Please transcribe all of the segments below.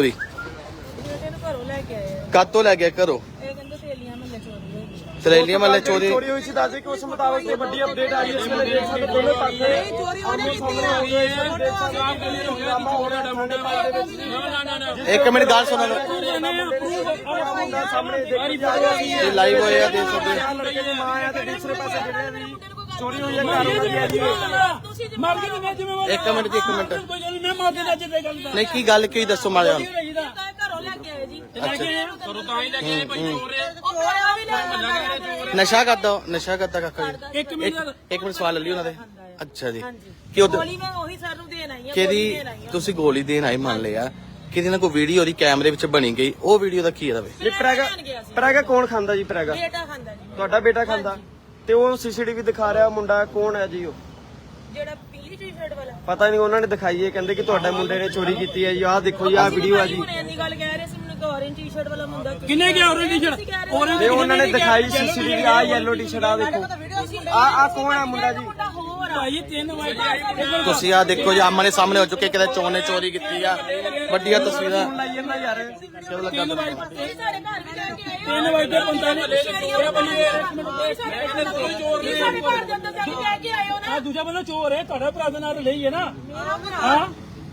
ਪੂਰੀ? ਬੇਟੇ ਨੂੰ ਘਰੋਂ ਲੈ ਕੇ ਆਏ ਆ। ਕਦ ਤੋਂ ਲੈ ਗਿਆ ਘਰੋਂ? ਇਹ ਕਹਿੰਦੇ ਸਹੇਲੀਆਂ ਮਹੱਲੇ ਚੋਰੀ ਹੋਈ। ਹੈ ਤਰੇਲੀਆਂ ਮੱਲੇ ਚੋਰੀ ਚੋਰੀ ਹੋਈ ਸੀ ਦੱਸਦੇ ਕਿ ਉਸ ਮੁਤਾਬਕ ਇਹ ਵੱਡੀ ਅਪਡੇਟ ਆਈ ਇਸ ਵੇਲੇ ਦੇਖ ਸਕਦੇ ਦੋਨੋਂ ਪੱਖ ਨਹੀਂ ਚੋਰੀ ਉਹਨੇ ਕੀਤੀ ਆ? ਇੱਕ ਮਿੰਟ ਗੱਲ ਸੁਣ ਲਓ। ਮੁੰਡਾ ਸਾਹਮਣੇ ਦੇਖੀ ਜਾ ਰਹੀ ਹੈ। ਇਹ ਲਾਈਵ ਹੋਇਆ ਦੇਖ ਸਕਦੇ ਹੋ। ਲੜਕੇ ਦੀ ਮਾਂ ਆ ਤੇ ਦੂਸਰੇ ਪਾਸੇ ਜਿਹੜੇ ਵੀ ਚੋਰੀ ਹੋਈ ਹੈ ਜੀ। ਤੁਸੀਂ ਮਰ ਕੇ ਮੈਂ ਜਿਵੇਂ ਇੱਕ ਮਿੰਟ ਜੀ ਇੱਕ ਮਿੰਟ। ਕੋਈ ਗੱਲ ਨੀ, ਮੈਂ ਮਾਰ ਕੇ ਦੱਜ ਦੇ ਗੱਲ ਦਾ ਨਹੀਂ ਕੀ ਗੱਲ ਕੀ ਦੱਸੋ ਮਾੜਾ ਜਿਹਾ। ਰਹੀਦਾ ਘਰੋਂ ਲੈ ਕੇ ਆਏ ਜੀ। ਲੈ ਕੇ ਆਏ ਆ। ਕਰੋ ਤਾਂ ਹੀ ਲੱਗੇ ਭਾਈ ਚੋਰ ਹੈ ਉਹ ਕੋਇਆ ਵੀ ਲੈ ਨਸ਼ਾ ਕਰਦਾ ਨਸ਼ਾ ਕਰਦਾ ਕਾਕਾ ਜੀ। ਇੱਕ ਮਿੰਟ ਇੱਕ ਇੱਕ ਮਿੰਟ ਸਵਾਲ ਲੈ ਲਈ ਉਹਨਾਂ ਦੇ। ਅੱਛਾ ਜੀ। ਕਿ ਉਹ ਗੋਲੀ ਮੈਂ ਉਹੀ ਸਰ ਨੂੰ ਦੇਣ ਆਈ ਆ ਕਿਹਦੀ ਤੁਸੀਂ ਗੋਲੀ ਦੇਣ ਆਏ ਮੰਨ ਲਿਆ। ਕਿਹਦੀ ਨਾ ਕੋਈ ਵੀਡੀਓ ਉਹਦੀ ਕੈਮਰੇ ਵਿੱਚ ਬਣੀ ਗਈ। ਉਹ ਵੀਡੀਓ ਦਾ ਕੀ ਹੈ ਰਵੇ ਇਹ ਪ੍ਰੈਗਾ ਪ੍ਰੈਗਾ ਕੌਣ ਖਾਂਦਾ ਜੀ ਪ੍ਰੈਗਾ? ਬੇਟਾ ਖਾਂਦਾ ਜੀ। ਤੁਹਾਡਾ ਬੇਟਾ ਖਾਂਦਾ? ਤੇ ਉਹ ਸੀਸੀਟੀਵੀ ਦਿਖਾ ਰਿਹਾ ਮੁੰਡਾ ਕੌਣ ਹੈ ਜੀ ਉਹ? ਜਿਹੜਾ ਪੀਲੀ ਟੀ-ਸ਼ਰਟ ਵਾਲਾ। ਪਤਾ ਨਹੀਂ ਉਹਨਾਂ ਨੇ ਦਿਖਾਈ ਹੈ ਕਹਿੰਦੇ ਕਿ ਤੁਹਾਡੇ ਮੁੰਡੇ ਨੇ ਚੋਰੀ ਕੀਤੀ ਹੈ ਜੀ। ਆਹ ਦੇਖੋ ਜੀ ਆਹ ਵੀਡੀਓ ਆ ਜੀ। ਹੁਣ ਇੰਨੀ ਗੱਲ ਕਹਿ ਰਹੇ ਸੀ ਮੈਨੂੰ ਕਿ orange ਟੀ-ਸ਼ਰਟ ਵਾਲਾ ਮੁੰਡਾ ਕਿੰਨੇ ਗਿਆ orange ਟੀ-shirt? orange ਤੇ ਉਹਨਾਂ ਨੇ ਦਿਖਾਈ ਸੀਸੀਟੀਵੀ ਆ ਯੈਲੋ ਟੀ-ਸ਼ਰਟ ਆ ਦੇਖੋ। ਆ ਆ ਕੌਣ ਹੈ ਮੁੰਡਾ ਜੀ? ਭਾਈ ਤਿੰਨ ਵਜੇ ਤੁਸੀਂ ਆ ਦੇਖੋ ਜੀ ਆਮਣੇ ਸਾਹਮਣੇ ਹੋ ਚੁੱਕੇ ਕਿਤੇ ਨੇ ਚੋਰੀ ਕੀਤੀ ਆ। ਵੱਡੀਆਂ ਤਸਵੀਰਾਂ। ਫੋਨ ਲਾਈ ਜਾਂਦਾ ਯਾਰ ਕਿਉਂ ਲੱਗਾ ਤੁਹਾਨੂੰ? ਇਹ ਸਾਡੇ ਘਰ ਵੀ ਲੈ ਕੇ ਆਏ ਹੋ ਤਿੰਨ ਵਜੇ 45 ਇਹ ਸਾਡੇ ਘਰ ਦੇ ਅੰਦਰ ਜਾ ਕੇ ਲੈ ਕੇ ਆਏ ਹੋ ਨਾ ਆ ਦੂਜਾ ਬੰਦਾ ਚੋਰ ਹੈ ਤੁਹਾਡਾ ਭਰਾ ਦੇ ਨਾਲ ਲਈ ਹੈ ਨਾ। ਮੇਰਾ ਭਰਾ ਹਾਂ?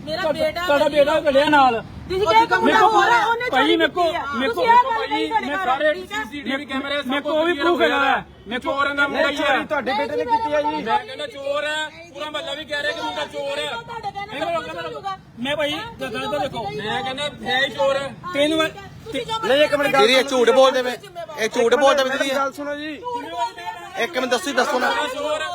ਮੇਰਾ ਬੇਟਾ ਤੁਹਾਡਾ ਬੇਟਾ ਘੜਿਆ ਨਾਲ। ਤੁਸੀਂ ਕਿਹਾ ਕਿ ਮੁੰਡਾ ਹੋਰ ਆ ਉਹਨੇ ਭਾਈ ਚੋਰੀ ਮੇਰੇ ਕੋ। ਮੇਰੇ ਕੋ ਭਾਈ ਮੈਂ ਸਾਰੇ? ਸੀਸੀਟੀਵੀ ਕੈਮਰੇ ਮੇਰੇ ਕੋ ਵੀ ਪ੍ਰੂਫ ਹੈਗਾ। ਹੈ। ਮੇਰੇ ਕੋ ਚੋਰਾਂ ਦਾ ਮੁੰਡਾ ਹੀ ਹੈ ਚੋਰੀ ਤੁਹਾਡੇ ਬੇਟੇ ਨੇ ਕੀਤੀ ਹੈ ਜੀ। ਮੈਂ ਕਹਿੰਦਾ ਚੋਰ ਹੈ ਪੂਰਾ ਮਹੱਲਾ ਵੀ ਕਹਿ ਰਿਹਾ ਕਿ ਮੁੰਡਾ ਚੋਰ ਹੈ। ਮੈਂ ਭਾਈ ਦੱਸਾਂ ਇੱਧਰ ਦੇਖੋ। ਮੈਂ ਕਹਿੰਦਾ ਹੈ ਚੋਰ ਤਿੰਨ ਨਹੀਂ ਇੱਕ ਮਿੰਟ ਗੱਲ ਝੂਠ ਬੋਲਦੇ ਵੇ ਇਹ ਝੂਠ ਬੋਲਦੇ ਵੇ ਦੀਦੀ ਗੱਲ ਸੁਣੋ ਜੀ। ਇੱਕ ਮਿੰਟ ਦੱਸੋ ਦੱਸੋ ਨਾ। ਚੋਰ ਹੈ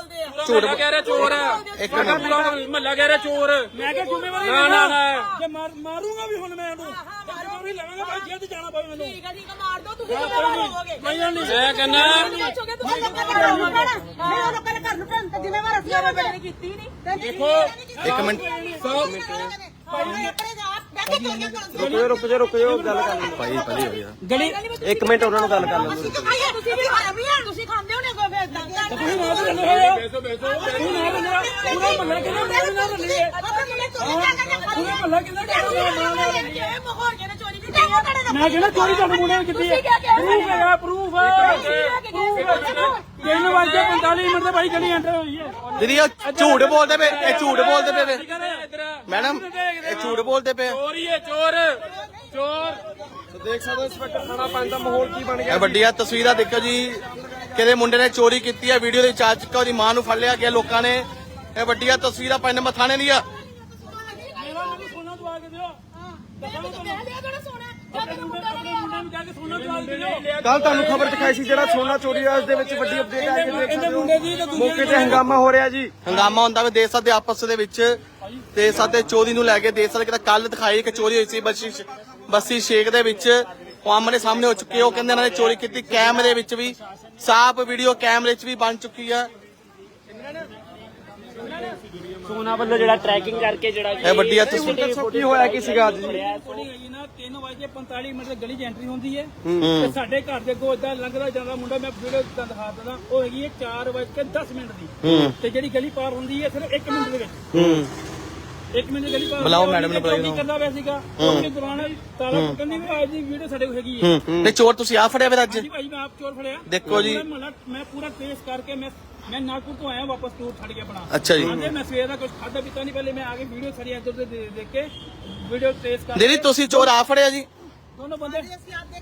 ਝੂਠ ਕਹਿ ਰਿਹਾ ਚੋਰ ਹੈ ਇੱਕ ਮਿੰਟ। ਪੂਰਾ ਮਹੱਲਾ ਕਹਿ ਰਿਹਾ ਚੋਰ। ਮੈਂ ਕਿਹਾ ਜ਼ਿੰਮੇਵਾਰੀ ਨਾ, ਨਾ, ਨਾ। ਜੇ ਮਾਰ ਮਾਰੂੰਗਾ ਵੀ ਹੁਣ ਮੈਂ ਉਹਨੂੰ ਜ਼ਿੰਮੇਵਾਰੀ ਲਵਾਂਗਾ ਭਾਈ ਜੇਲ੍ਹ ਜਾਣਾ ਪਵੇ ਮੈਨੂੰ। ਠੀਕ ਹੈ ਠੀਕ ਹੈ ਮਾਰ ਦੋ ਤੁਸੀਂ ਜ਼ਿੰਮੇਵਾਰ ਹੋਵੋਗੇ। ਮੈਂ ਕਹਿੰਦਾ ਤੁਸੀਂ ਜ਼ਿੰਮੇਵਾਰ ਹੋਵੋਗੇ। ਮੈਂ ਲੋਕਾਂ ਦੇ ਘਰ ਨੂੰ ਭੰਨ ਜ਼ਿੰਮੇਵਾਰ ਅਸੀਂ ਆਪਣੇ ਨੇ ਕੀਤੀ ਨਹੀਂ। ਦੇਖੋ। ਇੱਕ ਮਿੰਟ। ਰੁਕ ਜਾਓ ਰੁਕ ਜਾਓ ਰੁਕ ਜਾਓ ਗੱਲ ਕਰ ਲਓ। ਭਾਈ ਭਾਈ ਹੋ ਗਿਆ ਗਲੀ ਇੱਕ ਮਿੰਟ ਉਹਨਾਂ ਨੂੰ ਗੱਲ ਕਰ ਦਿਓ ਤੁਸੀਂ ਵੀ ਖਾਇਆ ਵੀ ਆ ਤੁਸੀਂ ਖਾਂਦੇ ਹੋਣੇ ਕੋ ਫਿਰ ਇਦਾਂ ਤੁਸੀਂ ਨਾਲ ਦੇ ਰਹਿੰਦੇ ਹੋਏ ਹੋ ਤੂੰ ਨਾਲ ਮੇਰਾ ਪੂਰਾ ਮਹੱਲਾ ਕਿੰਨਾ ਮੇਰੇ ਨਾਲ ਰਲੀ ਹੈ। ਪੂਰਾ ਮਹੱਲਾ ਕਿੰਨਾ ਮੇਰੇ ਨਾਲ ਰਲੀ ਹੈ। ਮੈਂ ਕਹਿੰਦਾ ਚੋਰੀ ਤੁਹਾਡੇ ਮੁੰਡੇ ਨੇ ਕੀਤੀ ਹੈ? ਪ੍ਰੂਫ ਹੈਗਾ। ਪ੍ਰੂਫ ਤਿੰਨ ਵਜੇ 45 ਮਿੰਟ ਤੇ ਭਾਈ ਗਲੀ ਐਂਟਰ ਹੋਈ ਹੈ। ਦੀਦੀ ਇਹ ਝੂਠ ਬੋਲਦੇ ਪਏ ਇਹ ਝੂਠ ਬੋਲਦੇ ਪਏ ਵੇ। ਮੈਡਮ ਇਹ ਝੂਠ ਬੋਲਦੇ ਪਏ। ਚੋਰ ਹੀ ਚੋਰ। ਚੋਰ। ਦੇਖ ਸਕਦੇ ਹੋ ਇੰਸਪੈਕਟਰ ਖਾਣਾ ਪੰਜ ਦਾ ਮਾਹੌਲ ਕੀ ਬਣ ਗਿਆ। ਇਹ ਵੱਡੀਆਂ ਤਸਵੀਰਾਂ ਦੇਖੋ ਜੀ। ਕਿਹਦੇ ਮੁੰਡੇ ਨੇ ਚੋਰੀ ਕੀਤੀ ਹੈ ਵੀਡੀਓ ਦੇ ਵਿੱਚ ਆ ਚੁੱਕਾ ਉਹਦੀ ਮਾਂ ਨੂੰ ਫੜ ਲਿਆ ਗਿਆ ਲੋਕਾਂ ਨੇ। ਇਹ ਵੱਡੀਆਂ ਤਸਵੀਰਾਂ ਪੰਜ ਨੰਬਰ ਥਾਣੇ ਦੀਆਂ। ਮੁੰਡੇ ਮੁੰਡੇ ਕੇ ਸੋਨਾ ਕੱਲ ਤੁਹਾਨੂੰ ਖਬਰ ਦਿਖਾਈ ਸੀ ਜਿਹੜਾ ਸੋਨਾ ਚੋਰੀ ਹੋਇਆ ਉਸ ਦੇ ਵਿੱਚ ਵੱਡੀ ਅਪਡੇਟ ਆ ਕੇ ਦੇਖ ਇਹਦੇ ਸਕਦੇ ਹੋ। ਮੁੰਡੇ ਦੀ ਤੇ ਦੂਜੇ ਮੌਕੇ ਤੇ ਹੰਗਾਮਾ ਹੋ ਰਿਹਾ ਜੀ। ਹੰਗਾਮਾ ਹੁੰਦਾ ਵੇ ਦੇਖ ਸਕਦੇ ਆਪਸ ਦੇ ਵਿੱਚ ਤੇ ਸਾਡੇ ਚੋਰੀ ਨੂੰ ਲੈ ਕੇ ਦੇਖ ਸਕਦੇ ਕੱਲ ਦਿਖਾਈ ਕਿ ਚੋਰੀ ਹੋਈ ਸੀ ਬੱਸੀ ਬੱਸੀ ਸ਼ੇਖ ਦੇ ਵਿੱਚ ਉਹ ਆਮਨੇ ਸਾਹਮਣੇ ਹੋ ਚੁੱਕੇ ਉਹ ਕਹਿੰਦੇ ਇਹਨਾਂ ਨੇ ਚੋਰੀ ਕੀਤੀ ਕੈਮਰੇ ਵਿੱਚ ਵੀ ਸਾਫ਼ ਵੀਡੀਓ ਕੈਮਰੇ 'ਚ ਵੀ ਬਣ ਚੁੱਕੀ ਆ ਸੋਨਾ ਵੱਲੋਂ ਜਿਹੜਾ ਟਰੈਕਿੰਗ ਕਰਕੇ ਜਿਹੜਾ ਇਹ ਵੱਡੀਆਂ ਤਸਵੀਰਾਂ ਦੱਸੋ ਕੀ ਹੋਇਆ ਕੀ ਸੀਗਾ ਅੱਜ ਜੀ? ਥੋੜੀ ਹੈਗੀ ਨਾ 3 ਵਜੇ 45 ਮਿੰਟ ਤੇ ਗਲੀ 'ਚ ਐਂਟਰੀ ਹੁੰਦੀ ਹੈ। ਤੇ ਸਾਡੇ ਘਰ ਦੇ ਅੱਗੋਂ ਏਦਾਂ ਲੰਘਦਾ ਜਾਂਦਾ ਮੁੰਡਾ ਮੈਂ ਵੀਡੀਓ ਤਾਂ ਦਿਖਾ ਦਿੰਦਾ। ਉਹ ਹੈਗੀ ਹੈ 4 ਵਜੇ ਕੇ 10 ਮਿੰਟ ਦੀ। ਤੇ ਜਿਹੜੀ ਗਲੀ ਪਾਰ ਹੁੰਦੀ ਹੈ ਸਿਰਫ 1 ਮਿੰਟ ਦੇ ਵਿੱਚ। ਹੂੰ। 1 ਮਿੰਟ ਦੀ ਗਲੀ ਪਾਰ ਬੁਲਾਓ ਹੁੰਦੀ ਹੈ, ਮੈਡਮ ਨੂੰ, ਚੌਕੀ ਬੁਲਾਓ। ਕਰਦਾ ਪਿਆ ਸੀਗਾ। ਉਹਦੇ ਦੌਰਾਨ ਤਾਲਾ ਟੁੱਟਣ ਦੀ ਵੀ ਅੱਜ ਦੀ ਵੀਡੀਓ ਸਾਡੇ ਕੋਲ ਹੈਗੀ ਹੈ। ਹੂੰ। ਤੇ ਚੋਰ ਤੁਸੀਂ ਆ ਫੜਿਆ ਫਿਰ ਅੱਜ? ਜੀ ਭਾਈ ਮੈਂ ਆਪ ਚੋਰ ਫੜਿਆ। ਦੇਖੋ ਜੀ। ਮੈਂ ਪੂਰਾ ਟ੍ਰੇਸ ਕਰਕੇ ਮੈਂ ਮੈਂ ਨਾਗਪੁਰ ਤੋਂ ਆਇਆ ਵਾਪਸ ਟੂਰ ਛੱਡ ਕੇ ਆਪਣਾ। ਅੱਛਾ ਜੀ। ਆਂਦੇ ਮੈਂ ਸਵੇਰ ਦਾ ਕੁਝ ਖਾਦਾ ਪੀਤਾ ਨਹੀਂ ਪਹਿਲੇ ਮੈਂ ਆ ਕੇ ਵੀਡੀਓ ਸਾਰੀ ਇੱਧਰ ਦੇ ਦੇਖ ਕੇ ਵੀਡੀਓ ਟ੍ਰੇਸ ਕਰ ਦੀਦੀ ਤੁਸੀਂ ਚੋਰ ਆ ਫੜਿਆ ਜੀ। ਦੋਨੋਂ ਬੰਦੇ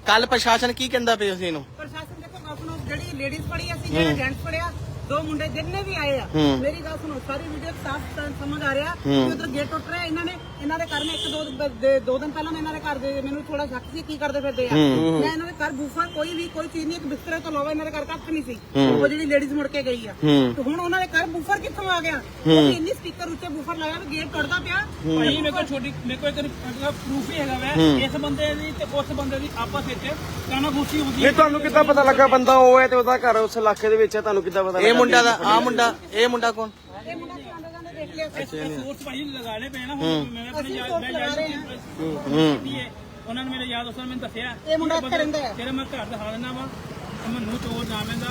ਕੱਲ ਪ੍ਰਸ਼ਾਸਨ ਕੀ ਕਹਿੰਦਾ ਪਿਆ ਸੀ ਇਹਨੂੰ? ਪ੍ਰਸ਼ਾਸਨ ਦੇਖੋ ਸੁਣੋ ਜਿਹੜੀ ਲੇਡੀਜ਼ ਫੜੀ ਅਸੀਂ ਜਿਹੜਾ ਜੈਂਟਸ ਫੜਿਆ ਦੋ ਮੁੰਡੇ ਜਿੰਨੇ ਵੀ ਆਏ ਆ ਹੂੰ। ਮੇਰੀ ਗੱਲ ਸੁਣੋ ਸਾਰੀ ਵੀਡੀਓ ਸਾਫ਼ ਸਮਝ ਆ ਰਿਹਾ। ਕਿ ਹੂੰ। ਉਧਰ ਗੇਟ ਟੁੱਟ ਰਿਹਾ ਇਹਨਾਂ ਨੇ ਇਹਨਾਂ ਦੇ ਘਰ ਨੇ ਇੱਕ ਦੋ ਦ- ਦਿਨ ਪਹਿਲਾਂ ਮੈਂ ਇਹਨਾਂ ਦੇ ਘਰ ਦੇ ਮੈਨੂੰ ਥੋੜਾ ਸ਼ੱਕ ਸੀ ਕੀ ਕਰਦੇ ਫਿਰਦੇ ਆ। ਮੈਂ ਇਹਨਾਂ ਦੇ ਘਰ ਬੂਫਰ ਕੋਈ ਵੀ ਕੋਈ ਚੀਜ਼ ਨਹੀਂ ਇੱਕ ਬਿਸਤਰੇ ਤੋਂ ਇਲਾਵਾ ਇਹਨਾਂ ਦੇ ਘਰ ਕੱਖ ਨਹੀਂ ਸੀ। ਉਹ ਜਿਹੜੀ ਲੇਡੀਜ਼ ਮੁੜ ਕੇ ਗਈ ਆ। ਹੂੰ। ਤੇ ਹੁਣ ਉਹਨਾਂ ਦੇ ਘਰ ਬੂਫਰ ਕਿੱਥੋਂ ਆ ਗਿਆ? ਉਹ ਇੰਨੀ ਸਪੀਕਰ ਉੱਤੇ ਬੂਫਰ ਲਾਇਆ ਵੀ ਗੇਟ ਟੁੱਟਦਾ ਪਿਆ। ਭਾਈ ਮੇਰੇ ਕੋਲ ਛੋਟੀ ਮੇਰੇ ਕੋਲ ਇੱਕ ਪ੍ਰੂਫ ਹੀ ਹੈਗਾ ਵੈ। ਇਸ ਬੰਦੇ ਦੀ ਤੇ ਉਸ ਬੰਦੇ ਦੀ ਆਪਸ ਵਿੱਚ ਕਾਨਾ ਫੂਸੀ ਹੁੰਦੀ ਇਹ ਤੁਹਾਨੂੰ ਕਿੱਦਾਂ ਪਤਾ ਲੱਗਾ ਬੰਦਾ ਉਹ ਹੈ ਤੇ ਉਹਦਾ ਘਰ ਉਸ ਇਲਾਕੇ ਦੇ ਵਿੱਚ ਹੈ? ਤੁਹਾਨੂੰ ਕਿੱਦਾਂ ਪਤਾ ਇਹ ਲੱਗਾ? ਮੁੰਡਾ ਦਾ ਆ ਮੁੰਡਾ ਇਹ ਮੁੰਡਾ ਕੌਣ? ਇਹ ਮੁੰਡਾ ਜਾਂਦੇ ਜਾਂਦੇ ਦੇਖ ਲਿਆ ਸੀ ਸੋਰਸ ਭਾਈ ਲਗਾਣੇ ਪੈਣਾ ਹੁਣ ਮੈਂ ਆਪਣੇ ਯਾਦ ਮੈਂ ਯਾਦ ਹੂੰ। ਉਹਨਾਂ ਨੇ ਮੇਰੇ ਯਾਦ ਉਸਨ ਮੈਨੂੰ ਦੱਸਿਆ ਇਹ ਮੁੰਡਾ। ਤੇਰੇ ਮੈਂ ਘਰ ਦਿਖਾ ਦਿੰਦਾ ਵਾ। ਮੈਨੂੰ ਚੋਰ ਨਾ ਲੈਂਦਾ।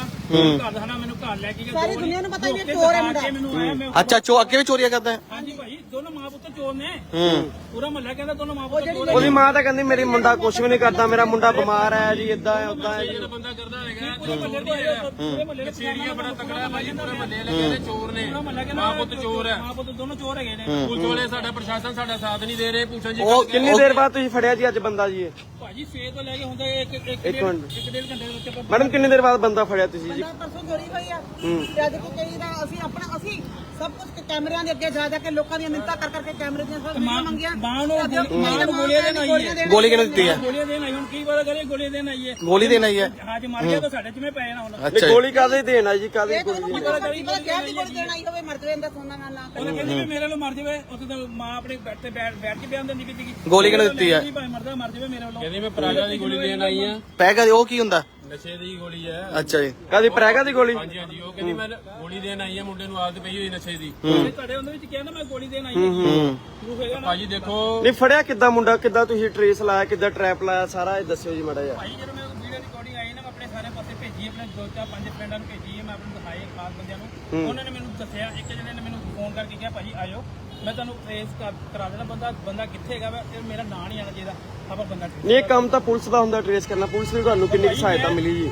ਘਰ ਦਾ ਨਾ ਮੈਨੂੰ ਘਰ ਲੈ ਕੇ ਗਿਆ। ਸਾਰੀ ਦੋ ਦੁਨੀਆ ਨੂੰ ਪਤਾ ਹੀ ਮੌਕੇ ਇਹ ਚੋਰ ਹੈ ਦਿਖਾ ਮੁੰਡਾ। ਕੇ ਮੈਨੂੰ ਆਇਆ ਮੈਂ ਅੱਛਾ ਚੋ ਅੱਗੇ ਵੀ ਚੋਰੀਆਂ ਕਰਦਾ ਹੈ? ਹਾਂਜੀ ਭਾਈ ਦੋਨੋਂ ਮਾਂ ਪੁੱਤ ਚੋਰ ਨੇ। ਹੂੰ। ਪੂਰਾ ਮਹੱਲਾ ਕਹਿੰਦਾ ਦੋਨੋਂ ਮਾਂ ਪੁੱਤ ਚੋਰ ਉਹਦੀ ਮਾਂ ਤਾਂ ਕਹਿੰਦੀ ਮੇਰੀ ਮੁੰਡਾ ਕੁਝ ਵੀ ਨਹੀਂ ਕਰਦਾ ਮੇਰਾ ਮੁੰਡਾ ਬਿਮਾਰ ਹੈ ਜੀ ਇਦਾਂ ਹੈ ਉਦਾਂ ਹੈ ਜੀ। ਬੰਦਾ ਕਰਦਾ ਹੈਗਾ ਪੂਰੇ ਮਹੱਲੇ ਦੇ ਪੂਰੇ ਮਹੱਲੇ ਦੇ ਸੀੜੀਆਂ ਬੜਾ ਤਕੜਾ ਹੈ ਪੂਰੇ ਚੋਰ ਨੇ ਮਹੱਲਾ ਕਹਿੰਦਾ ਮਾਂ ਪੁੱਤ ਚੋਰ ਹੈ। ਮਾਂ ਪੁੱਤ ਦੋਨੋਂ ਚੋਰ ਹੈਗੇ ਨੇ। ਪੁਲਿਸ ਵਾਲੇ ਸਾਡਾ ਪ੍ਰਸ਼ਾਸਨ ਸਾਡਾ ਸਾਥ ਨਹੀਂ ਦੇ ਰਹੇ ਪੁੱਛਣ ਜੀ ਉਹ ਕਿੰਨੀ ਦੇਰ ਬਾਅਦ ਤੁਸੀਂ ਫੜਿਆ ਜੀ ਅੱਜ ਬੰਦਾ ਜੀ ਇਹ? ਭਾਜੀ ਸਵੇਰ ਤੋਂ ਲੈ ਕੇ ਹੁੰਦਾ ਇੱਕ ਇੱਕ ਇੱਕ ਇੱਕ ਡੇਢ ਮਿੰਟ। ਇੱਕ ਡੇਢ ਘੰਟੇ ਦੇ ਵਿੱਚ ਆਪਾਂ ਮੈਡਮ ਕਿੰਨੀ ਦੇਰ ਬਾਅਦ ਬੰਦਾ ਫੜਿਆ ਤੁਸੀਂ? ਜੀ ਬੰਦਾ ਪਰਸੋਂ ਚੋਰੀ ਹੋਈ ਆ। ਤੇ ਅੱਜ ਕੋ ਕਈ ਦਾ ਅਸੀਂ ਆਪਣਾ ਅਸੀਂ ਸਭ ਕੁਝ ਕੈਮਰਿਆਂ ਦੇ ਅੱਗੇ ਜਾ ਜਾ ਕੇ ਲੋਕਾਂ ਦੀਆਂ ਮਿੰਤਾ ਕਰ ਕਰਕੇ ਕੈਮਰੇ ਦੀਆਂ ਸਭ ਵੀਡੀਓ ਮੰਗੀਆਂ। ਮਾਂ ਨੂੰ ਤੇ ਮਾਂ ਨੂੰ ਗੋਲੀਆਂ ਦੇਣ ਆਈ ਹੈ। ਗੋਲੀ ਕਿਹਨੂੰ ਦਿੱਤੀ ਹੈ? ਗੋਲੀਆਂ ਦੇਣ ਆਈ ਹੁਣ ਕੀ ਪਤਾ ਕਰੇ ਗੋਲੀਆਂ ਦੇਣ ਆਈ ਹੈ। ਗੋਲੀ ਦੇਣ ਆਈ ਹੈ? ਹਾਂ ਜੇ ਮਰ ਗਿਆ ਤਾਂ ਸਾਡੇ ਜਿਵੇਂ ਪੈ ਜਾਣਾ ਹੁਣ। ਜੀ। ਗੋਲੀ ਕਾਦੇ ਦੇਣਾ ਜੀ ਕਾਦੇ ਇਹ ਤੁਹਾਨੂੰ ਪਤਾ ਵੀ ਗੋਲੀ ਦੇਣਾ ਹੀ ਹੋਵੇ ਮਰ ਜਾਵੇ ਇਹਦਾ ਸੋਨਾ ਨਾਲ ਨਾ। ਉਹਨੇ ਕਹਿੰਦੀ ਵੀ ਮੇਰੇ ਵੱਲੋਂ ਮਰ ਜਾਵੇ ਉੱਥੇ ਤਾਂ ਮਾਂ ਆਪਣੇ ਬੈਠ ਤੇ ਬੈਠ ਬੈਠ ਕੇ ਬਿਆਨ ਦਿੰਦੀ ਸੀਗੀ। ਗੋਲੀ ਕਿਹਨੂੰ ਦਿੱਤੀ ਹੈ? ਭਾਈ ਮਰਦਾ ਮਰ ਜਾਵੇ ਮੇਰੇ ਵੱਲੋਂ। ਕਹਿੰਦੀ ਮੈਂ ਪਰਾਜਾ ਦੀ ਗੋਲੀ ਦੇਣ ਆਈ ਆ ਪੈਗਾ ਉਹ ਕੀ ਹੁੰਦਾ? ਨਸ਼ੇ ਦੀ ਗੋਲੀ ਹੈ। ਅੱਛਾ ਜੀ। ਕਾਦੀ ਪ੍ਰੈਗਾ ਦੀ ਗੋਲੀ? ਹਾਂਜੀ ਹਾਂਜੀ। ਉਹ ਕਹਿੰਦੀ ਮੈਂ ਗੋਲੀ ਦੇਣ ਆਈ ਆ ਮੁੰਡੇ ਨੂੰ ਆਦਤ ਪਈ ਹੋਈ ਨਸ਼ੇ ਦੀ। ਤੇ ਤੁਹਾਡੇ ਉਹਦੇ ਵਿੱਚ ਕਿਹਾ ਨਾ ਮੈਂ ਗੋਲੀ ਦੇਣ ਆਈ ਹਾਂ। ਭਾਜੀ ਦੇਖੋ ਨਹੀਂ ਫੜਿਆ ਕਿੱਦਾਂ ਮੁੰਡਾ? ਕਿੱਦਾਂ ਤੁਸੀਂ ਟਰੇਸ ਲਾਇਆ? ਕਿੱਦਾਂ ਟਰੈਪ ਲਾਇਆ? ਸਾਰਾ ਇਹ ਦੱਸਿਓ ਜੀ ਮਾੜਾ ਜਿਹਾ। ਭਾਈ ਜਦੋਂ ਮੈਂ ਵੀਡੀਓ ਰਿਕਾਰਡਿੰਗ ਆਈ ਨਾ ਮੈਂ ਆਪਣੇ ਸਾਰੇ ਪਾਸੇ ਭੇਜੀ ਆਪਣੇ ਦੋ ਚਾਰ ਪੰਜ ਫਰੈਂਡਾਂ ਨੂੰ ਭੇਜੀ ਮੈਂ ਆਪਣੇ ਨੂੰ ਦਿਖਾਏ ਖਾਸ ਬੰਦਿਆਂ ਨੂੰ। ਉਹਨਾਂ ਨੇ ਮੈਨੂੰ ਦੱਸਿਆ ਇੱਕ ਜਣੇ ਨੇ ਮੈਨੂੰ ਫੋਨ ਕਰਕੇ ਕਿਹਾ ਭਾਜੀ ਆਇਓ। ਮੈਂ ਤੁਹਾਨੂੰ ਟ੍ਰੇਸ ਕਰਾ ਦੇਣਾ ਬੰਦਾ ਬੰਦਾ ਕਿੱਥੇ ਹੈਗਾ ਵਾ ਇਹ ਮੇਰਾ ਨਾਂ ਨਹੀਂ ਆਣਾ ਚਾਹੀਦਾ ਆਪਾਂ ਬੰਦਾ ਨਹੀਂ ਇਹ ਕੰਮ ਤਾਂ ਪੁਲਿਸ ਦਾ ਹੁੰਦਾ ਟਰੇਸ ਕਰਨਾ ਪੁਲਿਸ ਨੂੰ ਤੁਹਾਨੂੰ ਕਿੰਨੀ ਕੁ ਸਹਾਇਤਾ ਮਿਲੀ ਜੀ?